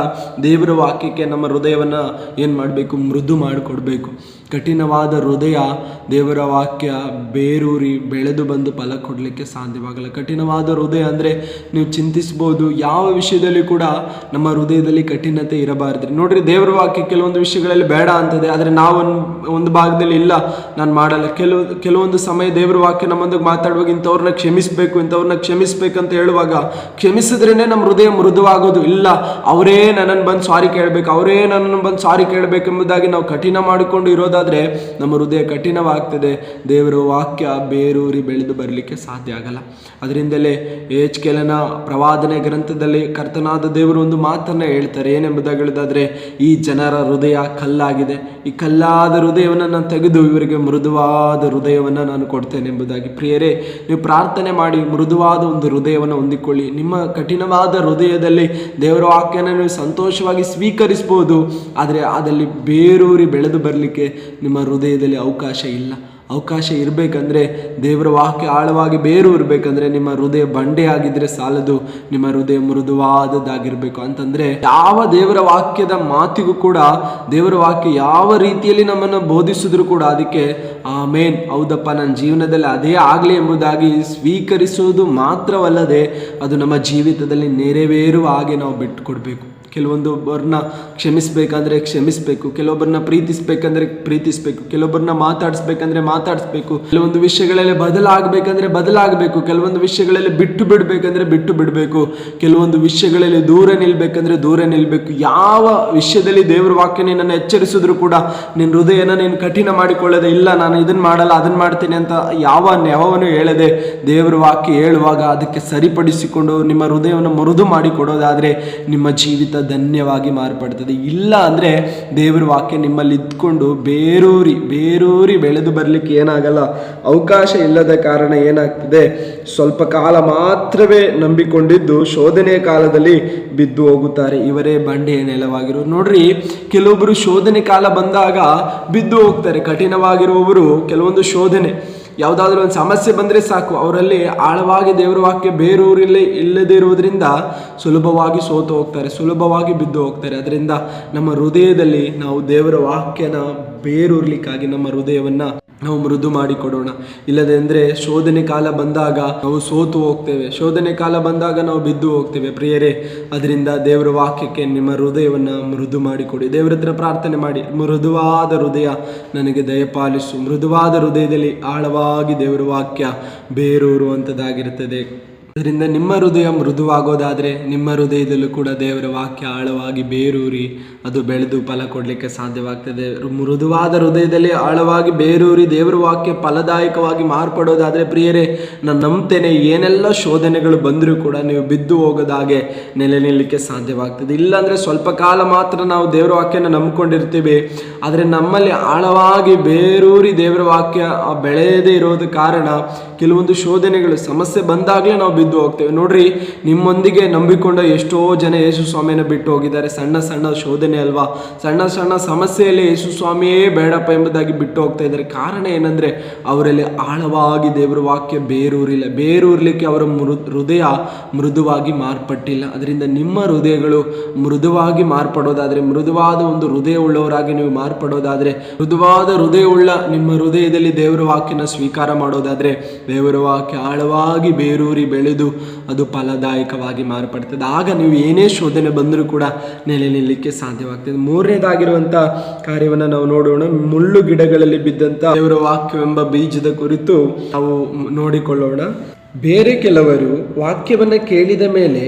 ದೇವರ ವಾಕ್ಯಕ್ಕೆ ನಮ್ಮ ಹೃದಯವನ್ನು ಏನು ಮಾಡಬೇಕು ಮೃದು ಮಾಡಿಕೊಡ್ಬೇಕು. ಕಠಿಣವಾದ ಹೃದಯ ದೇವರ ವಾಕ್ಯ ಬೇರೂರಿ ಬೆಳೆದು ಬಂದು ಫಲ ಕೊಡಲಿಕ್ಕೆ ಸಾಧ್ಯವಾಗಲ್ಲ. ಕಠಿಣವಾದ ಹೃದಯ ಅಂದರೆ ನೀವು ಚಿಂತಿಸ್ಬೋದು ಯಾವ ವಿಷಯದಲ್ಲಿ ಕೂಡ ನಮ್ಮ ಹೃದಯದಲ್ಲಿ ಕಠಿಣತೆ ಇರಬಾರದು. ನೋಡ್ರಿ, ದೇವರ ವಾಕ್ಯ ಕೆಲವೊಂದು ವಿಷಯಗಳಲ್ಲಿ ಬೇಡ ಅಂತದೆ, ಆದರೆ ನಾವು ಒಂದು ಭಾಗದಲ್ಲಿ ಇಲ್ಲ, ನಾನು ಮಾಡಲ್ಲ. ಕೆಲವು, ಕೆಲವೊಂದು ಸಮಯ ದೇವರ ವಾಕ್ಯ ನಮ್ಮೊಂದಿಗೆ ಮಾತಾಡುವಾಗ ಇಂಥವ್ರನ್ನ ಕ್ಷಮಿಸಬೇಕು, ಇಂಥವ್ರನ್ನ ಕ್ಷಮಿಸ್ಬೇಕಂತ ಹೇಳುವಾಗ ಕ್ಷಮಿಸಿದ್ರೇ ನಮ್ಮ ಹೃದಯ ಮೃದುವಾಗೋದು. ಇಲ್ಲ, ಅವರೇ ನನ್ನನ್ನು ಬಂದು ಸಾರಿ ಕೇಳಬೇಕು, ಅವರೇ ನನ್ನನ್ನು ಬಂದು ಸಾರಿ ಕೇಳಬೇಕೆಂಬುದಾಗಿ ನಾವು ಕಠಿಣ ಮಾಡಿಕೊಂಡು ಇರೋದಾದರೆ ನಮ್ಮ ಹೃದಯ ಕಠಿಣವಾಗ್ತದೆ. ದೇವರ ವಾಕ್ಯ ಬೇರೂರಿ ಬೆಳೆದು ಬರಲಿಕ್ಕೆ ಸಾಧ್ಯ ಆಗಲ್ಲ. ಅದರಿಂದಲೇ ಏಚ್ ಕೆಲನ ಪ್ರವಾದನೆ ಗ್ರಂಥದಲ್ಲಿ ಕರ್ತನಾದ ದೇವರು ಒಂದು ಮಾತನ್ನು ಹೇಳ್ತಾರೆ. ಏನೆಂಬುದಾಗಿ ಹೇಳೋದಾದ್ರೆ ಈ ಜನರ ಹೃದಯ ಕಲ್ಲಾಗಿದೆ. ಈ ಕಲ್ಲಾದ ಹೃದಯವನ್ನು ನಾನು ತೆಗೆದು ಇವರಿಗೆ ಮೃದುವಾದ ಹೃದಯವನ್ನು ನಾನು ಕೊಡ್ತೇನೆ ಎಂಬುದಾಗಿ. ಪ್ರಿಯರೇ, ನೀವು ಪ್ರಾರ್ಥನೆ ಮಾಡಿ ಮೃದುವಾದ ಒಂದು ಹೃದಯವನ್ನು ಹೊಂದಿಕೊಳ್ಳಿ. ನಿಮ್ಮ ಕಠಿಣವಾದ ಹೃದಯದಲ್ಲಿ ದೇವರ ವಾಕ್ಯನ ನೀವು ಸಂತೋಷವಾಗಿ ಸ್ವೀಕರಿಸ್ಬೋದು ಆದರೆ ಅದಲ್ಲಿ ಬೇರೂರಿ ಬೆಳೆದು ಬರಲಿಕ್ಕೆ ನಿಮ್ಮ ಹೃದಯದಲ್ಲಿ ಅವಕಾಶ ಇಲ್ಲ. ಅವಕಾಶ ಇರಬೇಕಂದ್ರೆ ದೇವರ ವಾಕ್ಯ ಆಳವಾಗಿ ಬೇರು ಇರಬೇಕಂದ್ರೆ ನಿಮ್ಮ ಹೃದಯ ಬಂಡೆ ಆಗಿದ್ರೆ ಸಾಲದು, ನಿಮ್ಮ ಹೃದಯ ಮೃದುವಾದದ್ದಾಗಿರಬೇಕು. ಅಂತಂದ್ರೆ ಯಾವ ದೇವರ ವಾಕ್ಯದ ಮಾತಿಗೂ ಕೂಡ, ದೇವರ ವಾಕ್ಯ ಯಾವ ರೀತಿಯಲ್ಲಿ ನಮ್ಮನ್ನು ಬೋಧಿಸಿದ್ರು ಕೂಡ ಅದಕ್ಕೆ ಮೇನ್ ಹೌದಪ್ಪ, ನನ್ನ ಜೀವನದಲ್ಲಿ ಅದೇ ಆಗಲಿ ಎಂಬುದಾಗಿ ಸ್ವೀಕರಿಸುವುದು ಮಾತ್ರವಲ್ಲದೆ ಅದು ನಮ್ಮ ಜೀವಿತದಲ್ಲಿ ನೆರವೇರುವ ಹಾಗೆ ನಾವು ಬಿಟ್ಟು ಕೊಡಬೇಕು ಕೆಲವೊಂದೊಬ್ಬರನ್ನ ಕ್ಷಮಿಸಬೇಕಂದ್ರೆ ಕ್ಷಮಿಸಬೇಕು, ಕೆಲವೊಬ್ಬರನ್ನ ಪ್ರೀತಿಸಬೇಕಂದ್ರೆ ಪ್ರೀತಿಸಬೇಕು, ಕೆಲವೊಬ್ಬರನ್ನ ಮಾತಾಡಿಸ್ಬೇಕಂದ್ರೆ ಮಾತಾಡಿಸ್ಬೇಕು, ಕೆಲವೊಂದು ವಿಷಯಗಳಲ್ಲಿ ಬದಲಾಗಬೇಕಂದ್ರೆ ಬದಲಾಗಬೇಕು, ಕೆಲವೊಂದು ವಿಷಯಗಳಲ್ಲಿ ಬಿಟ್ಟು ಬಿಡಬೇಕಂದ್ರೆ ಬಿಟ್ಟು ಬಿಡಬೇಕು, ಕೆಲವೊಂದು ವಿಷಯಗಳಲ್ಲಿ ದೂರ ನಿಲ್ಬೇಕಂದ್ರೆ ದೂರ ನಿಲ್ಬೇಕು. ಯಾವ ವಿಷಯದಲ್ಲಿ ದೇವರ ವಾಕ್ಯ ನಿನ್ನನ್ನು ಎಚ್ಚರಿಸಿದ್ರು ಕೂಡ ನಿನ್ನ ಹೃದಯನ ನೀನು ಕಠಿಣ ಮಾಡಿಕೊಳ್ಳದೆ, ಇಲ್ಲ ನಾನು ಇದನ್ನು ಮಾಡಲ್ಲ ಅದನ್ನ ಮಾಡ್ತೀನಿ ಅಂತ ಯಾವ ನೆವವನ್ನು ಹೇಳದೆ ದೇವರ ವಾಕ್ಯ ಹೇಳುವಾಗ ಅದಕ್ಕೆ ಸರಿಪಡಿಸಿಕೊಂಡು ನಿಮ್ಮ ಹೃದಯವನ್ನು ಮೃದು ಮಾಡಿಕೊಡೋದಾದರೆ ನಿಮ್ಮ ಜೀವಿತ ಧನ್ಯವಾಗಿ ಮಾರ್ಪಡ್ತದೆ. ಇಲ್ಲ ಅಂದರೆ ದೇವರ ವಾಕ್ಯ ನಿಮ್ಮಲ್ಲಿ ಇದ್ಕೊಂಡು ಬೇರೂರಿ ಬೇರೂರಿ ಬೆಳೆದು ಬರಲಿಕ್ಕೆ ಏನಾಗಲ್ಲ. ಅವಕಾಶ ಇಲ್ಲದ ಕಾರಣ ಏನಾಗ್ತದೆ? ಸ್ವಲ್ಪ ಕಾಲ ಮಾತ್ರವೇ ನಂಬಿಕೊಂಡಿದ್ದು ಶೋಧನೆಯ ಕಾಲದಲ್ಲಿ ಬಿದ್ದು ಹೋಗುತ್ತಾರೆ. ಇವರೇ ಬಂಡೆಯ ನೆಲವಾಗಿರೋ ನೋಡ್ರಿ ಕೆಲವೊಬ್ಬರು ಶೋಧನೆ ಕಾಲ ಬಂದಾಗ ಬಿದ್ದು ಹೋಗ್ತಾರೆ. ಕಠಿಣವಾಗಿರುವವರು ಕೆಲವೊಂದು ಶೋಧನೆ. ಯಾವುದಾದ್ರೂ ಒಂದು ಸಮಸ್ಯೆ ಬಂದರೆ ಸಾಕು. ಅವರಲ್ಲಿ ಆಳವಾಗಿ ದೇವರ ವಾಕ್ಯ ಬೇರೂರಿಲ್ಲೇ, ಇಲ್ಲದೇ ಇರುವುದರಿಂದ ಸುಲಭವಾಗಿ ಸೋತು ಹೋಗ್ತಾರೆ, ಸುಲಭವಾಗಿ ಬಿದ್ದು ಹೋಗ್ತಾರೆ. ಅದರಿಂದ ನಮ್ಮ ಹೃದಯದಲ್ಲಿ ನಾವು ದೇವರ ವಾಕ್ಯನ ಬೇರೂರ್ಲಿಕ್ಕಾಗಿ ನಮ್ಮ ಹೃದಯವನ್ನು ನಾವು ಮೃದು ಮಾಡಿಕೊಡೋಣ. ಇಲ್ಲದೆ ಅಂದರೆ ಶೋಧನೆ ಕಾಲ ಬಂದಾಗ ನಾವು ಸೋತು ಹೋಗ್ತೇವೆ. ಶೋಧನೆ ಕಾಲ ಬಂದಾಗ ನಾವು ಬಿದ್ದು ಹೋಗ್ತೇವೆ. ಪ್ರಿಯರೇ, ಅದರಿಂದ ದೇವರ ವಾಕ್ಯಕ್ಕೆ ನಿಮ್ಮ ಹೃದಯವನ್ನು ಮೃದು ಮಾಡಿಕೊಡಿ. ದೇವರ ಹತ್ರ ಪ್ರಾರ್ಥನೆ ಮಾಡಿ. ಮೃದುವಾದ ಹೃದಯ ನನಗೆ ದಯಪಾಲಿಸು ಮೃದುವಾದ ಹೃದಯದಲ್ಲಿ ಆಳವಾಗಿ ದೇವರ ವಾಕ್ಯ ಬೇರೂರುವಂಥದ್ದಾಗಿರುತ್ತದೆ ಅದರಿಂದ ನಿಮ್ಮ ಹೃದಯ ಮೃದುವಾಗೋದಾದರೆ ನಿಮ್ಮ ಹೃದಯದಲ್ಲೂ ಕೂಡ ದೇವರ ವಾಕ್ಯ ಆಳವಾಗಿ ಬೇರೂರಿ, ಅದು ಬೆಳೆದು ಫಲ ಕೊಡಲಿಕ್ಕೆ ಸಾಧ್ಯವಾಗ್ತದೆ. ಮೃದುವಾದ ಹೃದಯದಲ್ಲಿ ಆಳವಾಗಿ ಬೇರೂರಿ ದೇವರ ವಾಕ್ಯ ಫಲದಾಯಕವಾಗಿ ಮಾರ್ಪಡೋದಾದರೆ ಪ್ರಿಯರೇ ನಾನು ನಂಬ್ತೇನೆ, ಏನೆಲ್ಲ ಶೋಧನೆಗಳು ಬಂದರೂ ಕೂಡ ನೀವು ಬಿದ್ದು ಹೋಗೋದಾಗೆ ನೆಲೆ ನಿಲ್ಲಕ್ಕೆ ಸಾಧ್ಯವಾಗ್ತದೆ. ಇಲ್ಲಾಂದರೆ ಸ್ವಲ್ಪ ಕಾಲ ಮಾತ್ರ ನಾವು ದೇವರ ವಾಕ್ಯನ ನಂಬ್ಕೊಂಡಿರ್ತೀವಿ. ಆದರೆ ನಮ್ಮಲ್ಲಿ ಆಳವಾಗಿ ಬೇರೂರಿ ದೇವರ ವಾಕ್ಯ ಬೆಳೆಯದೇ ಇರೋದ ಕಾರಣ, ಕೆಲವೊಂದು ಶೋಧನೆಗಳು ಸಮಸ್ಯೆ ಬಂದಾಗಲೇ ನಾವು ಬಿದ್ದು ಹೋಗ್ತೇವೆ. ನೋಡ್ರಿ, ನಿಮ್ಮೊಂದಿಗೆ ನಂಬಿಕೊಂಡ ಎಷ್ಟೋ ಜನ ಯೇಸು ಸ್ವಾಮಿಯನ್ನು ಬಿಟ್ಟು ಹೋಗಿದ್ದಾರೆ. ಸಣ್ಣ ಸಣ್ಣ ಶೋಧನೆ ಅಲ್ವಾ? ಸಣ್ಣ ಸಣ್ಣ ಸಮಸ್ಯೆಯಲ್ಲಿ ಯೇಸು ಸ್ವಾಮಿಯೇ ಬೇಡಪ್ಪ ಎಂಬುದಾಗಿ ಬಿಟ್ಟು ಹೋಗ್ತಾ ಇದ್ದಾರೆ. ಕಾರಣ ಏನಂದ್ರೆ, ಅವರಲ್ಲಿ ಆಳವಾಗಿ ದೇವರ ವಾಕ್ಯ ಬೇರೂರಿಲ್ಲ. ಬೇರೂರ್ಲಿಕ್ಕೆ ಅವರ ಹೃದಯ ಮೃದುವಾಗಿ ಮಾರ್ಪಟ್ಟಿಲ್ಲ. ಅದರಿಂದ ನಿಮ್ಮ ಹೃದಯಗಳು ಮೃದುವಾಗಿ ಮಾರ್ಪಡೋದಾದ್ರೆ, ಮೃದುವಾದ ಒಂದು ಹೃದಯ ಉಳ್ಳವರಾಗಿ ನೀವು ಮಾರ್ಪಡೋದಾದ್ರೆ, ಮೃದುವಾದ ಹೃದಯವುಳ್ಳ ನಿಮ್ಮ ಹೃದಯದಲ್ಲಿ ದೇವರ ವಾಕ್ಯನ ಸ್ವೀಕಾರ ಮಾಡೋದಾದ್ರೆ, ದೇವರ ವಾಕ್ಯ ಆಳವಾಗಿ ಬೇರೂರಿ ಬೆಳೆದು ಅದು ಫಲದಾಯಕವಾಗಿ ಮಾರ್ಪಡ್ತದೆ. ಆಗ ನೀವು ಏನೇ ಶೋಧನೆ ಬಂದರೂ ಕೂಡ ನೆಲೆ ನಿಲ್ಲಕ್ಕೆ ಸಾಧ್ಯವಾಗ್ತದೆ. ಮೂರನೇದಾಗಿರುವಂಥ ಕಾರ್ಯವನ್ನು ನಾವು ನೋಡೋಣ. ಮುಳ್ಳು ಗಿಡಗಳಲ್ಲಿ ಬಿದ್ದಂಥ ದೇವರ ವಾಕ್ಯವೆಂಬ ಬೀಜದ ಕುರಿತು ನಾವು ನೋಡಿಕೊಳ್ಳೋಣ. ಬೇರೆ ಕೆಲವರು ವಾಕ್ಯವನ್ನು ಕೇಳಿದ ಮೇಲೆ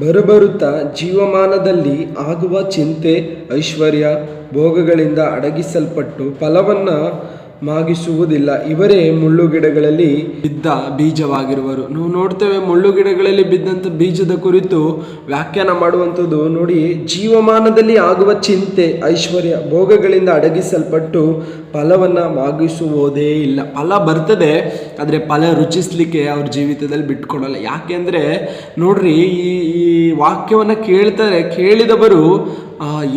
ಬರುಬರುತ್ತಾ ಜೀವಮಾನದಲ್ಲಿ ಆಗುವ ಚಿಂತೆ, ಐಶ್ವರ್ಯ, ಭೋಗಗಳಿಂದ ಅಡಗಿಸಲ್ಪಟ್ಟು ಫಲವನ್ನು ಮಾಗಿಸುವುದಿಲ್ಲ. ಇವರೇ ಮುಳ್ಳು ಗಿಡಗಳಲ್ಲಿ ಬಿದ್ದ ಬೀಜವಾಗಿರುವರು. ನಾವು ನೋಡ್ತೇವೆ ಮುಳ್ಳು ಗಿಡಗಳಲ್ಲಿ ಬಿದ್ದಂಥ ಬೀಜದ ಕುರಿತು ವ್ಯಾಖ್ಯಾನ ಮಾಡುವಂಥದ್ದು ನೋಡಿ, ಜೀವಮಾನದಲ್ಲಿ ಆಗುವ ಚಿಂತೆ, ಐಶ್ವರ್ಯ, ಭೋಗಗಳಿಂದ ಅಡಗಿಸಲ್ಪಟ್ಟು ಫಲವನ್ನು ಮಾಗಿಸುವುದೇ ಇಲ್ಲ. ಫಲ ಬರ್ತದೆ, ಆದರೆ ಫಲ ರುಚಿಸ್ಲಿಕ್ಕೆ ಅವ್ರ ಜೀವಿತದಲ್ಲಿ ಬಿಟ್ಕೊಡಲ್ಲ. ಯಾಕೆಂದರೆ ನೋಡ್ರಿ, ಈ ಈ ವಾಕ್ಯವನ್ನು ಕೇಳ್ತಾರೆ, ಕೇಳಿದವರು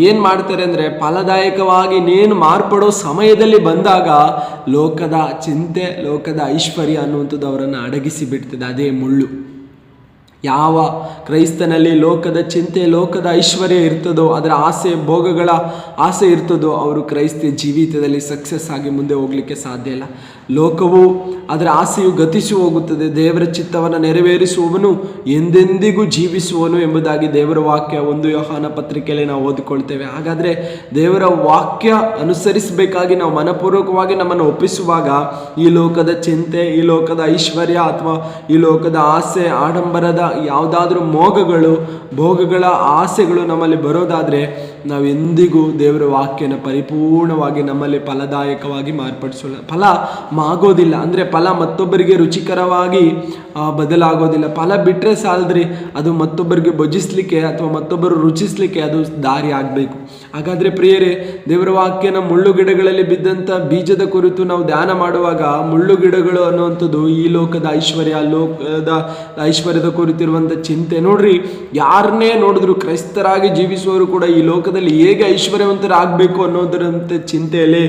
ಏನು ಮಾಡ್ತಾರೆ ಅಂದರೆ ಫಲದಾಯಕವಾಗಿ ನೀನು ಮಾರ್ಪಡೋ ಸಮಯದಲ್ಲಿ ಬಂದಾಗ ಲೋಕದ ಚಿಂತೆ, ಲೋಕದ ಐಶ್ವರ್ಯ ಅನ್ನುವಂಥದ್ದು ಅವರನ್ನು ಅಡಗಿಸಿ ಬಿಡ್ತದೆ ಅದೇ ಮುಳ್ಳು. ಯಾವ ಕ್ರೈಸ್ತನಲ್ಲಿ ಲೋಕದ ಚಿಂತೆ, ಲೋಕದ ಐಶ್ವರ್ಯ ಇರ್ತದೋ, ಅದರ ಆಸೆ, ಭೋಗಗಳ ಆಸೆ ಇರ್ತದೋ, ಅವರು ಕ್ರೈಸ್ತ ಜೀವಿತದಲ್ಲಿ ಸಕ್ಸಸ್ ಆಗಿ ಮುಂದೆ ಹೋಗಲಿಕ್ಕೆ ಸಾಧ್ಯ ಇಲ್ಲ. ಲೋಕವು ಅದರ ಆಸೆಯು ಗತಿಸಿ ಹೋಗುತ್ತದೆ. ದೇವರ ಚಿತ್ತವನ್ನು ನೆರವೇರಿಸುವವನು ಎಂದೆಂದಿಗೂ ಜೀವಿಸುವನು ಎಂಬುದಾಗಿ ದೇವರ ವಾಕ್ಯ ಒಂದು ಯೋಹಾನ ಪತ್ರಿಕೆಯಲ್ಲಿ ನಾವು ಓದಿಕೊಳ್ತೇವೆ. ಹಾಗಾದರೆ ದೇವರ ವಾಕ್ಯ ಅನುಸರಿಸಬೇಕಾಗಿ ನಾವು ಮನಪೂರ್ವಕವಾಗಿ ನಮ್ಮನ್ನು ಒಪ್ಪಿಸುವಾಗ ಈ ಲೋಕದ ಚಿಂತೆ, ಈ ಲೋಕದ ಐಶ್ವರ್ಯ ಅಥವಾ ಈ ಲೋಕದ ಆಸೆ, ಆಡಂಬರದ ಯಾವುದಾದ್ರೂ ಮೋಗಗಳು, ಭೋಗಗಳ ಆಸೆಗಳು ನಮ್ಮಲ್ಲಿ ಬರೋದಾದರೆ ನಾವು ಎಂದಿಗೂ ದೇವರ ವಾಕ್ಯನ ಪರಿಪೂರ್ಣವಾಗಿ ನಮ್ಮಲ್ಲಿ ಫಲದಾಯಕವಾಗಿ ಮಾರ್ಪಡಿಸೋಲ್ಲ. ಫಲ ಮಾಗೋದಿಲ್ಲ. ಅಂದರೆ ಫಲ ಮತ್ತೊಬ್ಬರಿಗೆ ರುಚಿಕರವಾಗಿ ಬದಲಾಗೋದಿಲ್ಲ. ಫಲ ಬಿಟ್ಟರೆ ಸಾಲದ್ರಿ, ಅದು ಮತ್ತೊಬ್ಬರಿಗೆ ಭಜಿಸ್ಲಿಕ್ಕೆ ಅಥವಾ ಮತ್ತೊಬ್ಬರು ರುಚಿಸ್ಲಿಕ್ಕೆ ಅದು ದಾರಿ ಆಗಬೇಕು. ಹಾಗಾದರೆ ಪ್ರಿಯರೇ, ದೇವರ ವಾಕ್ಯನ ಮುಳ್ಳು ಗಿಡಗಳಲ್ಲಿ ಬಿದ್ದಂಥ ಬೀಜದ ಕುರಿತು ನಾವು ಧ್ಯಾನ ಮಾಡುವಾಗ ಮುಳ್ಳು ಗಿಡಗಳು ಅನ್ನುವಂಥದ್ದು ಈ ಲೋಕದ ಐಶ್ವರ್ಯ ಲೋಕದ ಐಶ್ವರ್ಯದ ಕುರಿತಿರುವಂಥ ಚಿಂತೆ. ನೋಡ್ರಿ ಯಾರನ್ನೇ ನೋಡಿದ್ರು ಕ್ರೈಸ್ತರಾಗಿ ಜೀವಿಸುವವರು ಕೂಡ ಈ ಲೋಕದಲ್ಲಿ ಹೇಗೆ ಐಶ್ವರ್ಯವಂತರಾಗಬೇಕು ಅನ್ನೋದರಂತೆ ಚಿಂತೆಯಲ್ಲೇ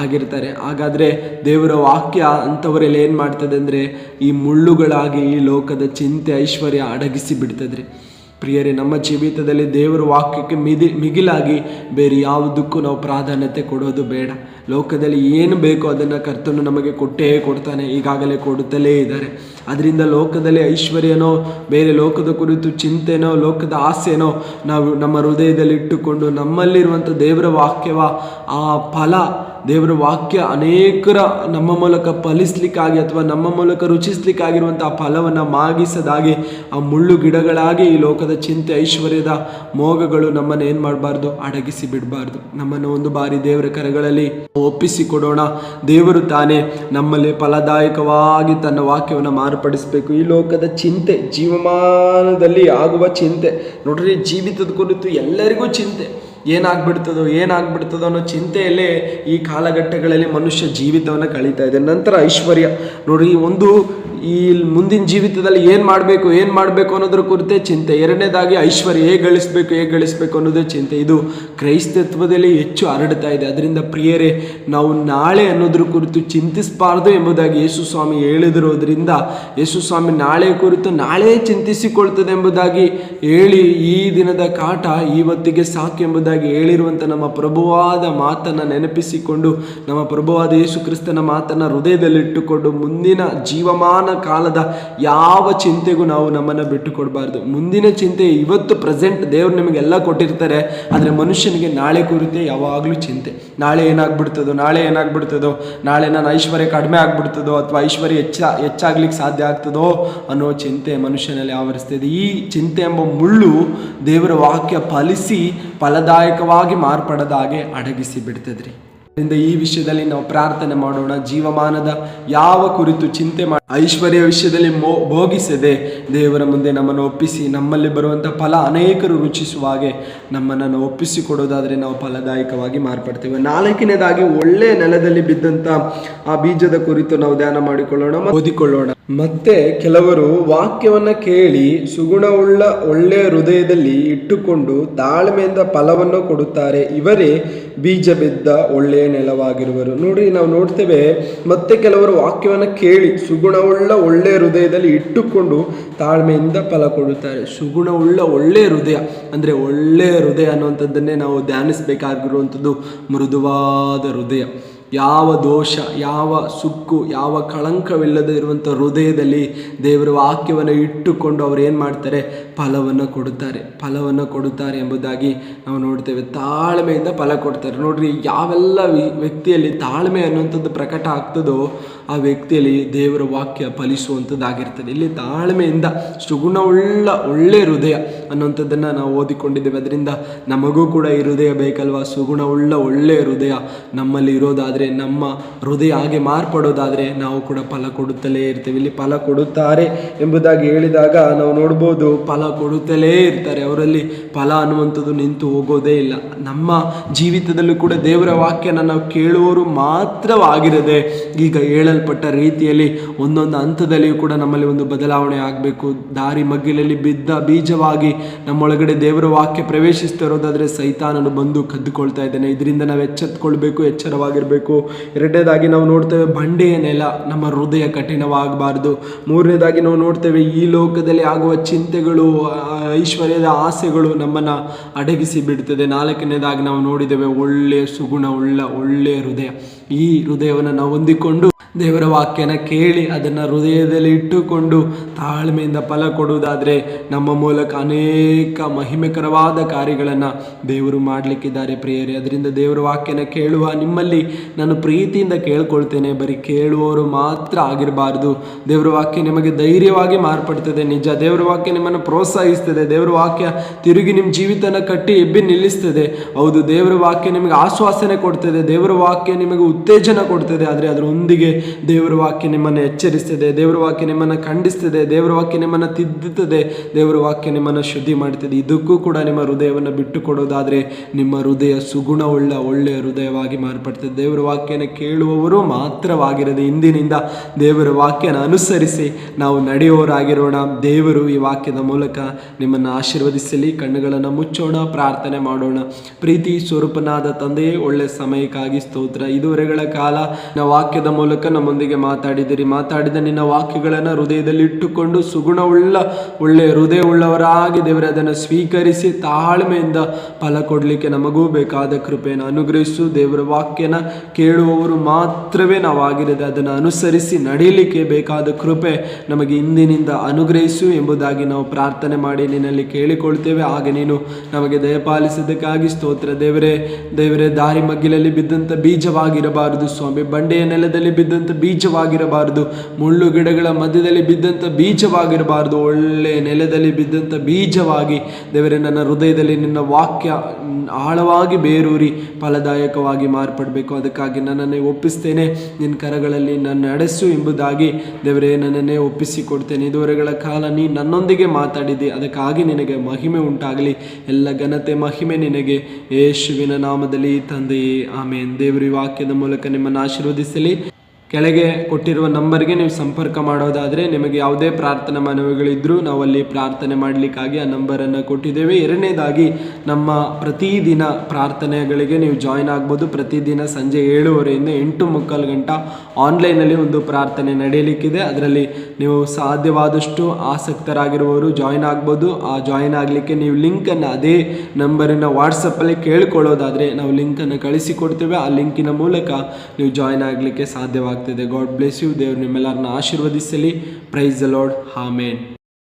ಆಗಿರ್ತಾರೆ. ಹಾಗಾದರೆ ದೇವರ ವಾಕ್ಯ ಅಂಥವರೆಲ್ಲ ಏನು ಮಾಡ್ತದೆ ಅಂದರೆ ಈ ಮುಳ್ಳುಗಳಾಗಿ ಈ ಲೋಕದ ಚಿಂತೆ, ಐಶ್ವರ್ಯ ಅಡಗಿಸಿ ಬಿಡ್ತದ್ರಿ. ಪ್ರಿಯರೇ, ನಮ್ಮ ಜೀವಿತದಲ್ಲಿ ದೇವರ ವಾಕ್ಯಕ್ಕೆ ಮಿದಿ, ಮಿಗಿಲಾಗಿ ಬೇರೆ ಯಾವುದಕ್ಕೂ ನಾವು ಪ್ರಾಧಾನ್ಯತೆ ಕೊಡೋದು ಬೇಡ. ಲೋಕದಲ್ಲಿ ಏನು ಬೇಕೋ ಅದನ್ನು ಕರ್ತನು ನಮಗೆ ಕೊಟ್ಟೇ ಕೊಡ್ತಾನೆ, ಈಗಾಗಲೇ ಕೊಡುತ್ತಲೇ ಇದ್ದಾರೆ. ಅದರಿಂದ ಲೋಕದಲ್ಲಿ ಐಶ್ವರ್ಯನೋ, ಬೇರೆ ಲೋಕದ ಕುರಿತು ಚಿಂತೆನೋ, ಲೋಕದ ಆಸೆನೋ ನಾವು ನಮ್ಮ ಹೃದಯದಲ್ಲಿ ಇಟ್ಟುಕೊಂಡು ನಮ್ಮಲ್ಲಿರುವಂಥ ದೇವರ ವಾಕ್ಯವ ಆ ಫಲ ದೇವರ ವಾಕ್ಯ ಅನೇಕರ ನಮ್ಮ ಮೂಲಕ ಫಲಿಸ್ಲಿಕ್ಕಾಗಿ ಅಥವಾ ನಮ್ಮ ಮೂಲಕ ರುಚಿಸ್ಲಿಕ್ಕಾಗಿರುವಂಥ ಫಲವನ್ನು ಮಾಗಿಸದಾಗಿ ಆ ಮುಳ್ಳು ಗಿಡಗಳಾಗಿ ಈ ಲೋಕದ ಚಿಂತೆ, ಐಶ್ವರ್ಯದ ಮೋಗಗಳು ನಮ್ಮನ್ನು ಏನು ಮಾಡಬಾರ್ದು? ಅಡಗಿಸಿ ಬಿಡಬಾರ್ದು. ನಮ್ಮನ್ನು ಒಂದು ಬಾರಿ ದೇವರ ಕರೆಗಳಲ್ಲಿ ಒಪ್ಪಿಸಿಕೊಡೋಣ. ದೇವರು ತಾನೇ ನಮ್ಮಲ್ಲಿ ಫಲದಾಯಕವಾಗಿ ತನ್ನ ವಾಕ್ಯವನ್ನು ಮಾರ್ಪಡಿಸಬೇಕು. ಈ ಲೋಕದ ಚಿಂತೆ, ಜೀವಮಾನದಲ್ಲಿ ಆಗುವ ಚಿಂತೆ, ನೋಡ್ರಿ, ಜೀವಿತದ ಕುರಿತು ಎಲ್ಲರಿಗೂ ಚಿಂತೆ. ಏನಾಗ್ಬಿಡ್ತದೋ ಏನಾಗ್ಬಿಡ್ತದೋ ಅನ್ನೋ ಚಿಂತೆಯಲ್ಲೇ ಈ ಕಾಲಘಟ್ಟಗಳಲ್ಲಿ ಮನುಷ್ಯ ಜೀವಿತವನ್ನು ಕಳೀತಾ ಇದೆ. ನಂತರ ಐಶ್ವರ್ಯ. ನೋಡಿ ಒಂದು ಈ ಮುಂದಿನ ಜೀವಿತದಲ್ಲಿ ಏನು ಮಾಡಬೇಕು ಏನು ಮಾಡಬೇಕು ಅನ್ನೋದ್ರ ಕುರಿತೇ ಚಿಂತೆ. ಎರಡನೇದಾಗಿ ಐಶ್ವರ್ಯ, ಹೇಗೆ ಗಳಿಸ್ಬೇಕು ಹೇಗೆ ಗಳಿಸ್ಬೇಕು ಅನ್ನೋದೇ ಚಿಂತೆ. ಇದು ಕ್ರೈಸ್ತತ್ವದಲ್ಲಿ ಹೆಚ್ಚು ಹರಡ್ತಾ ಇದೆ. ಅದರಿಂದ ಪ್ರಿಯರೇ, ನಾವು ನಾಳೆ ಅನ್ನೋದ್ರ ಕುರಿತು ಚಿಂತಿಸಬಾರ್ದು ಎಂಬುದಾಗಿ ಯೇಸು ಸ್ವಾಮಿ ಹೇಳಿದಿರೋದ್ರಿಂದ, ಯೇಸು ಸ್ವಾಮಿ ನಾಳೆ ಕುರಿತು ನಾಳೆ ಚಿಂತಿಸಿಕೊಳ್ತದೆ ಎಂಬುದಾಗಿ ಹೇಳಿ ಈ ದಿನದ ಕಾಟ ಇವತ್ತಿಗೆ ಸಾಕು ಎಂಬುದಾಗಿ ಹೇಳಿರುವಂಥ ನಮ್ಮ ಪ್ರಭುವಾದ ಮಾತನ್ನು ನೆನಪಿಸಿಕೊಂಡು, ನಮ್ಮ ಪ್ರಭುವಾದ ಯೇಸು ಕ್ರಿಸ್ತನ ಮಾತನ್ನು ಹೃದಯದಲ್ಲಿಟ್ಟುಕೊಂಡು ಮುಂದಿನ ಜೀವಮಾನ ಕಾಲದ ಯಾವ ಚಿಂತೆಗೂ ನಾವು ನಮ್ಮನ್ನು ಬಿಟ್ಟುಕೊಡಬಾರ್ದು. ಮುಂದಿನ ಚಿಂತೆ ಇವತ್ತು ಪ್ರೆಸೆಂಟ್ ದೇವರು ನಿಮಗೆಲ್ಲ ಕೊಟ್ಟಿರ್ತಾರೆ. ಆದರೆ ಮನುಷ್ಯನಿಗೆ ನಾಳೆ ಕುರಿತೆ ಯಾವಾಗಲೂ ಚಿಂತೆ. ನಾಳೆ ಏನಾಗ್ಬಿಡ್ತದೋ ನಾಳೆ ಏನಾಗ್ಬಿಡ್ತದೋ, ನಾಳೆ ನಾನು ಐಶ್ವರ್ಯ ಕಡಿಮೆ ಆಗ್ಬಿಡ್ತದೋ ಅಥವಾ ಐಶ್ವರ್ಯ ಹೆಚ್ಚ, ಹೆಚ್ಚಾಗ್ಲಿಕ್ಕೆ ಸಾಧ್ಯ ಆಗ್ತದೋ ಅನ್ನೋ ಚಿಂತೆ ಮನುಷ್ಯನಲ್ಲಿ ಆವರಿಸ್ತದೆ. ಈ ಚಿಂತೆ ಎಂಬ ಮುಳ್ಳು ದೇವರ ವಾಕ್ಯ ಫಲಿಸಿ ಫಲದಾಯಕವಾಗಿ ಮಾರ್ಪಡದ ಹಾಗೆ ಅಡಗಿಸಿ ಬಿಡ್ತದ್ರಿ. ಅದರಿಂದ ಈ ವಿಷಯದಲ್ಲಿ ನಾವು ಪ್ರಾರ್ಥನೆ ಮಾಡೋಣ. ಜೀವಮಾನದ ಯಾವ ಕುರಿತು ಚಿಂತೆ ಮಾಡಿ ಐಶ್ವರ್ಯ ವಿಷಯದಲ್ಲಿ ಮೋ ಭೋಗಿಸದೆ ದೇವರ ಮುಂದೆ ನಮ್ಮನ್ನು ಒಪ್ಪಿಸಿ ನಮ್ಮಲ್ಲಿ ಬರುವಂಥ ಫಲ ಅನೇಕರು ರುಚಿಸುವ ಹಾಗೆ ನಮ್ಮನ್ನು ಒಪ್ಪಿಸಿ ಒಪ್ಪಿಸಿಕೊಡೋದಾದರೆ ನಾವು ಫಲದಾಯಕವಾಗಿ ಮಾರ್ಪಡ್ತೇವೆ. ನಾಲ್ಕನೇದಾಗಿ ಒಳ್ಳೆಯ ನೆಲದಲ್ಲಿ ಬಿದ್ದಂಥ ಆ ಬೀಜದ ಕುರಿತು ನಾವು ಧ್ಯಾನ ಮಾಡಿಕೊಳ್ಳೋಣ ಓದಿಕೊಳ್ಳೋಣ. ಮತ್ತೆ ಕೆಲವರು ವಾಕ್ಯವನ್ನು ಕೇಳಿ ಸುಗುಣವುಳ್ಳ ಒಳ್ಳೆಯ ಹೃದಯದಲ್ಲಿ ಇಟ್ಟುಕೊಂಡು ತಾಳ್ಮೆಯಿಂದ ಫಲವನ್ನು ಕೊಡುತ್ತಾರೆ. ಇವರೇ ಬೀಜ ಬಿದ್ದ ಒಳ್ಳೆಯ ನೆಲವಾಗಿರುವರು. ನೋಡಿ, ನಾವು ನೋಡ್ತೇವೆ, ಮತ್ತೆ ಕೆಲವರು ವಾಕ್ಯವನ್ನು ಕೇಳಿ ಸುಗುಣವುಳ್ಳ ಒಳ್ಳೆಯ ಹೃದಯದಲ್ಲಿ ಇಟ್ಟುಕೊಂಡು ತಾಳ್ಮೆಯಿಂದ ಫಲ ಕೊಡುತ್ತಾರೆ. ಸುಗುಣವುಳ್ಳ ಒಳ್ಳೆಯ ಹೃದಯ ಅಂದರೆ ಒಳ್ಳೆಯ ಹೃದಯ ಅನ್ನುವಂಥದ್ದನ್ನೇ ನಾವು ಧ್ಯಾನಿಸಬೇಕಾಗಿರುವಂಥದ್ದು ಮೃದುವಾದ ಹೃದಯ. ಯಾವ ದೋಷ, ಯಾವ ಸುಕ್ಕು, ಯಾವ ಕಳಂಕವಿಲ್ಲದೆ ಇರುವಂಥ ಹೃದಯದಲ್ಲಿ ದೇವರ ವಾಕ್ಯವನ್ನು ಇಟ್ಟುಕೊಂಡು ಅವರು ಏನು ಮಾಡ್ತಾರೆ? ಫಲವನ್ನು ಕೊಡುತ್ತಾರೆ ಫಲವನ್ನು ಕೊಡುತ್ತಾರೆ ಎಂಬುದಾಗಿ ನಾವು ನೋಡ್ತೇವೆ. ತಾಳ್ಮೆಯಿಂದ ಫಲ ಕೊಡ್ತಾರೆ. ನೋಡ್ರಿ, ಯಾವೆಲ್ಲ ವ್ಯಕ್ತಿಯಲ್ಲಿ ತಾಳ್ಮೆ ಅನ್ನುವಂಥದ್ದು ಪ್ರಕಟ ಆಗ್ತದೋ ಆ ವ್ಯಕ್ತಿಯಲ್ಲಿ ದೇವರ ವಾಕ್ಯ ಫಲಿಸುವಂಥದ್ದಾಗಿರ್ತದೆ. ಇಲ್ಲಿ ತಾಳ್ಮೆಯಿಂದ ಸುಗುಣವುಳ್ಳ ಒಳ್ಳೆ ಹೃದಯ ಅನ್ನುವಂಥದ್ದನ್ನು ನಾವು ಓದಿಕೊಂಡಿದ್ದೇವೆ. ಅದರಿಂದ ನಮಗೂ ಕೂಡ ಈ ಹೃದಯ ಬೇಕಲ್ವಾ? ಸುಗುಣವುಳ್ಳ ಒಳ್ಳೆಯ ಹೃದಯ ನಮ್ಮಲ್ಲಿ ಇರೋದಾದರೆ, ನಮ್ಮ ಹೃದಯ ಹಾಗೆ ಮಾರ್ಪಡೋದಾದರೆ ನಾವು ಕೂಡ ಫಲ ಕೊಡುತ್ತಲೇ ಇರ್ತೇವೆ. ಇಲ್ಲಿ ಫಲ ಕೊಡುತ್ತಾರೆ ಎಂಬುದಾಗಿ ಹೇಳಿದಾಗ ನಾವು ನೋಡ್ಬೋದು, ಫಲ ಕೊಡುತ್ತಲೇ ಇರ್ತಾರೆ. ಅವರಲ್ಲಿ ಫಲ ಅನ್ನುವಂಥದ್ದು ನಿಂತು ಹೋಗೋದೇ ಇಲ್ಲ. ನಮ್ಮ ಜೀವಿತದಲ್ಲೂ ಕೂಡ ದೇವರ ವಾಕ್ಯನ ನಾವು ಕೇಳುವವರು ಮಾತ್ರವಾಗಿರದೆ ಈಗ ಹೇಳಲ್ಪಟ್ಟ ರೀತಿಯಲ್ಲಿ ಒಂದೊಂದು ಹಂತದಲ್ಲಿಯೂ ಕೂಡ ನಮ್ಮಲ್ಲಿ ಒಂದು ಬದಲಾವಣೆ ಆಗಬೇಕು. ದಾರಿ ಮಗ್ಗಿಲಲ್ಲಿ ಬಿದ್ದ ಬೀಜವಾಗಿ ನಮ್ಮೊಳಗಡೆ ದೇವರ ವಾಕ್ಯ ಪ್ರವೇಶಿಸ್ತಾ ಇರೋದಾದರೆ ಸೈತಾನನು ಬಂದು ಕದ್ದುಕೊಳ್ತಾ ಇದ್ದಾನೆ. ಇದರಿಂದ ನಾವು ಎಚ್ಚೆತ್ಕೊಳ್ಬೇಕು, ಎಚ್ಚರವಾಗಿರಬೇಕು. ಎರಡನೇದಾಗಿ ನಾವು ನೋಡ್ತೇವೆ ಬಂಡೆಯ ನೆಲ ನಮ್ಮ ಹೃದಯ ಕಠಿಣವಾಗಬಾರ್ದು. ಮೂರನೇದಾಗಿ ನಾವು ನೋಡ್ತೇವೆ ಈ ಲೋಕದಲ್ಲಿ ಆಗುವ ಚಿಂತೆಗಳು, ಐಶ್ವರ್ಯದ ಆಸೆಗಳು ನಮ್ಮನ್ನು ಅಡಗಿಸಿ ಬಿಡ್ತದೆ. ನಾಲ್ಕನೇದಾಗಿ ನಾವು ನೋಡಿದ್ದೇವೆ ಒಳ್ಳೆಯ ಸುಗುಣ ಉಳ್ಳ ಒಳ್ಳೆಯ ಹೃದಯ. ಈ ಹೃದಯವನ್ನು ನಾವು ಹೊಂದಿಕೊಂಡು ದೇವರ ವಾಕ್ಯನ ಕೇಳಿ ಅದನ್ನು ಹೃದಯದಲ್ಲಿ ಇಟ್ಟುಕೊಂಡು ತಾಳ್ಮೆಯಿಂದ ಫಲ ಕೊಡುವುದಾದರೆ ನಮ್ಮ ಮೂಲಕ ಅನೇಕ ಮಹಿಮೆಕರವಾದ ಕಾರ್ಯಗಳನ್ನು ದೇವರು ಮಾಡಲಿಕ್ಕಿದ್ದಾರೆ ಪ್ರಿಯರೇ. ಅದರಿಂದ ದೇವರ ವಾಕ್ಯನ ಕೇಳುವ ನಿಮ್ಮಲ್ಲಿ ನಾನು ಪ್ರೀತಿಯಿಂದ ಕೇಳ್ಕೊಳ್ತೇನೆ. ಬರೀ ಕೇಳುವವರು ಮಾತ್ರ ಆಗಿರಬಾರ್ದು. ದೇವರ ವಾಕ್ಯ ನಿಮಗೆ ಧೈರ್ಯವಾಗಿ ಮಾರ್ಪಡ್ತದೆ. ನಿಜ, ದೇವರ ವಾಕ್ಯ ನಿಮ್ಮನ್ನು ಪ್ರೋತ್ಸಾಹಿಸ್ತದೆ. ದೇವರ ವಾಕ್ಯ ತಿರುಗಿ ನಿಮ್ಮ ಜೀವಿತನ ಕಟ್ಟಿ ಎಬ್ಬಿ ನಿಲ್ಲಿಸ್ತದೆ. ಹೌದು, ದೇವರ ವಾಕ್ಯ ನಿಮಗೆ ಆಶ್ವಾಸನೆ ಕೊಡ್ತದೆ. ದೇವರ ವಾಕ್ಯ ನಿಮಗೆ ಉತ್ತೇಜನ ಕೊಡ್ತದೆ. ಆದರೆ ಅದರೊಂದಿಗೆ ದೇವರ ವಾಕ್ಯ ನಿಮ್ಮನ್ನು ಎಚ್ಚರಿಸ್ತದೆ, ದೇವರ ವಾಕ್ಯ ನಿಮ್ಮನ್ನು ಖಂಡಿಸ್ತದೆ, ದೇವರ ವಾಕ್ಯ ನಿಮ್ಮನ್ನು ತಿದ್ದುತ್ತದೆ, ದೇವರ ವಾಕ್ಯ ನಿಮ್ಮನ್ನು ಶುದ್ಧಿ ಮಾಡ್ತದೆ ಇದಕ್ಕೂ ಕೂಡ ನಿಮ್ಮ ಹೃದಯವನ್ನು ಬಿಟ್ಟು ಕೊಡೋದಾದರೆ ನಿಮ್ಮ ಹೃದಯ ಸುಗುಣವುಳ್ಳ ಒಳ್ಳೆಯ ಹೃದಯವಾಗಿ ಮಾರ್ಪಡ್ತದೆ ದೇವರ ವಾಕ್ಯನ ಕೇಳುವವರು ಮಾತ್ರವಾಗಿರದೆ ಇಂದಿನಿಂದ ದೇವರ ವಾಕ್ಯನ ಅನುಸರಿಸಿ ನಾವು ನಡೆಯುವವರಾಗಿರೋಣ. ದೇವರು ಈ ವಾಕ್ಯದ ಮೂಲಕ ನಿಮ್ಮನ್ನು ಆಶೀರ್ವದಿಸಲಿ, ಕಣ್ಣುಗಳನ್ನು ಮುಚ್ಚೋಣ, ಪ್ರಾರ್ಥನೆ ಮಾಡೋಣ. ಪ್ರೀತಿ ಸ್ವರೂಪನಾದ ತಂದೆಯೇ ಒಳ್ಳೆ ಸಮಯಕ್ಕಾಗಿ ಸ್ತೋತ್ರ. ಇದುವರೆಗಳ ಕಾಲ ನಾವು ವಾಕ್ಯದ ಮೂಲಕ ನಮ್ಮೊಂದಿಗೆ ಮಾತಾಡಿದಿರಿ. ಮಾತಾಡಿದ ನಿನ್ನ ವಾಕ್ಯಗಳನ್ನು ಹೃದಯದಲ್ಲಿ ಇಟ್ಟುಕೊಂಡು ಸುಗುಣವುಳ್ಳ ಒಳ್ಳೆಯ ಹೃದಯವುಳ್ಳವರಾಗಿ ದೇವರೇ, ಅದನ್ನು ಸ್ವೀಕರಿಸಿ ತಾಳ್ಮೆಯಿಂದ ಫಲ ಕೊಡಲಿಕ್ಕೆ ನಮಗೂ ಬೇಕಾದ ಕೃಪೆಯನ್ನು ಅನುಗ್ರಹಿಸು. ದೇವರ ವಾಕ್ಯನ ಕೇಳುವವರು ಮಾತ್ರವೇ ನಾವಾಗಿರದೆ ಅದನ್ನು ಅನುಸರಿಸಿ ನಡೀಲಿಕ್ಕೆ ಬೇಕಾದ ಕೃಪೆ ನಮಗೆ ಇಂದಿನಿಂದ ಅನುಗ್ರಹಿಸು ಎಂಬುದಾಗಿ ನಾವು ಪ್ರಾರ್ಥನೆ ಮಾಡಿ ನಿನ್ನಲ್ಲಿ ಕೇಳಿಕೊಳ್ತೇವೆ. ಹಾಗೆ ನೀನು ನಮಗೆ ದಯಪಾಲಿಸಿದ್ದಕ್ಕಾಗಿ ಸ್ತೋತ್ರ. ದೇವರೇ ದೇವರೇ, ದಾರಿ ಮಗ್ಗಿಲಲ್ಲಿ ಬಿದ್ದಂಥ ಬೀಜವಾಗಿರಬಾರದು ಸ್ವಾಮಿ. ಬಂಡೆಯ ನೆಲದಲ್ಲಿ ಬಿದ್ದಂಥ ಬೀಜವಾಗಿರಬಾರದು. ಮುಳ್ಳು ಗಿಡಗಳ ಮಧ್ಯದಲ್ಲಿ ಬಿದ್ದಂಥ ಬೀಜವಾಗಿರಬಾರದು. ಒಳ್ಳೆ ನೆಲದಲ್ಲಿ ಬಿದ್ದಂಥ ಬೀಜವಾಗಿ ದೇವರೇ, ನನ್ನ ಹೃದಯದಲ್ಲಿ ನಿನ್ನ ವಾಕ್ಯ ಆಳವಾಗಿ ಬೇರೂರಿ, ಫಲದಾಯಕವಾಗಿ ಮಾರ್ಪಡಬೇಕು. ಅದಕ್ಕಾಗಿ ನನ್ನನ್ನೇ ಒಪ್ಪಿಸ್ತೇನೆ. ನಿನ್ನ ಕರಗಳಲ್ಲಿ ನನ್ನ ನಡೆಸು ಎಂಬುದಾಗಿ ದೇವರೇ, ನನ್ನನ್ನೇ ಒಪ್ಪಿಸಿಕೊಡ್ತೇನೆ ಇದುವರೆಗಳ ಕಾಲ ನೀ ನನ್ನೊಂದಿಗೆ ಮಾತಾಡಿದೆ. ಅದಕ್ಕಾಗಿ ನಿನಗೆ ಮಹಿಮೆ ಉಂಟಾಗಲಿ. ಎಲ್ಲ ಘನತೆ ಮಹಿಮೆ ನಿನಗೆ. ಯೇಸುವಿನ ನಾಮದಲ್ಲಿ ತಂದೆಯೇ, ಆಮೇನ್. ದೇವರಿ ವಾಕ್ಯದ ಮೂಲಕ ನಿಮ್ಮನ್ನು ಆಶೀರ್ವದಿಸಲಿ. ಕೆಳಗೆ ಕೊಟ್ಟಿರುವ ನಂಬರ್ಗೆ ನೀವು ಸಂಪರ್ಕ ಮಾಡೋದಾದರೆ ನಿಮಗೆ ಯಾವುದೇ ಪ್ರಾರ್ಥನಾ ಮನವಿಗಳಿದ್ದರೂ ನಾವು ಅಲ್ಲಿ ಪ್ರಾರ್ಥನೆ ಮಾಡಲಿಕ್ಕಾಗಿ ಆ ನಂಬರನ್ನು ಕೊಟ್ಟಿದ್ದೇವೆ. ಎರಡನೇದಾಗಿ, ನಮ್ಮ ಪ್ರತಿದಿನ ಪ್ರಾರ್ಥನೆಗಳಿಗೆ ನೀವು ಜಾಯ್ನ್ ಆಗ್ಬೋದು. ಪ್ರತಿದಿನ ಸಂಜೆ ಏಳುವರೆಯಿಂದ ಎಂಟು ಮುಕ್ಕಾಲು ಗಂಟ ಆನ್ಲೈನಲ್ಲಿ ಒಂದು ಪ್ರಾರ್ಥನೆ ನಡೆಯಲಿಕ್ಕಿದೆ. ಅದರಲ್ಲಿ ನೀವು ಸಾಧ್ಯವಾದಷ್ಟು ಆಸಕ್ತರಾಗಿರುವವರು ಜಾಯ್ನ್ ಆಗ್ಬೋದು. ಆ ಜಾಯ್ನ್ ಆಗಲಿಕ್ಕೆ ನೀವು ಲಿಂಕನ್ನು ಅದೇ ನಂಬರಿನ ವಾಟ್ಸಪ್ಪಲ್ಲಿ ಕೇಳ್ಕೊಳ್ಳೋದಾದರೆ ನಾವು ಲಿಂಕನ್ನು ಕಳಿಸಿಕೊಡ್ತೇವೆ. ಆ ಲಿಂಕಿನ ಮೂಲಕ ನೀವು ಜಾಯ್ನ್ ಆಗಲಿಕ್ಕೆ ಸಾಧ್ಯವಾಗ್ತದೆ ಗಾಡ್ ಬ್ಲೆಸ್ ಯು ದೇವ್ರು ನಿಮ್ಮೆಲ್ಲರನ್ನ ಆಶೀರ್ವದಿಸಲಿ. Praise the lord ಹಾಮೇನ್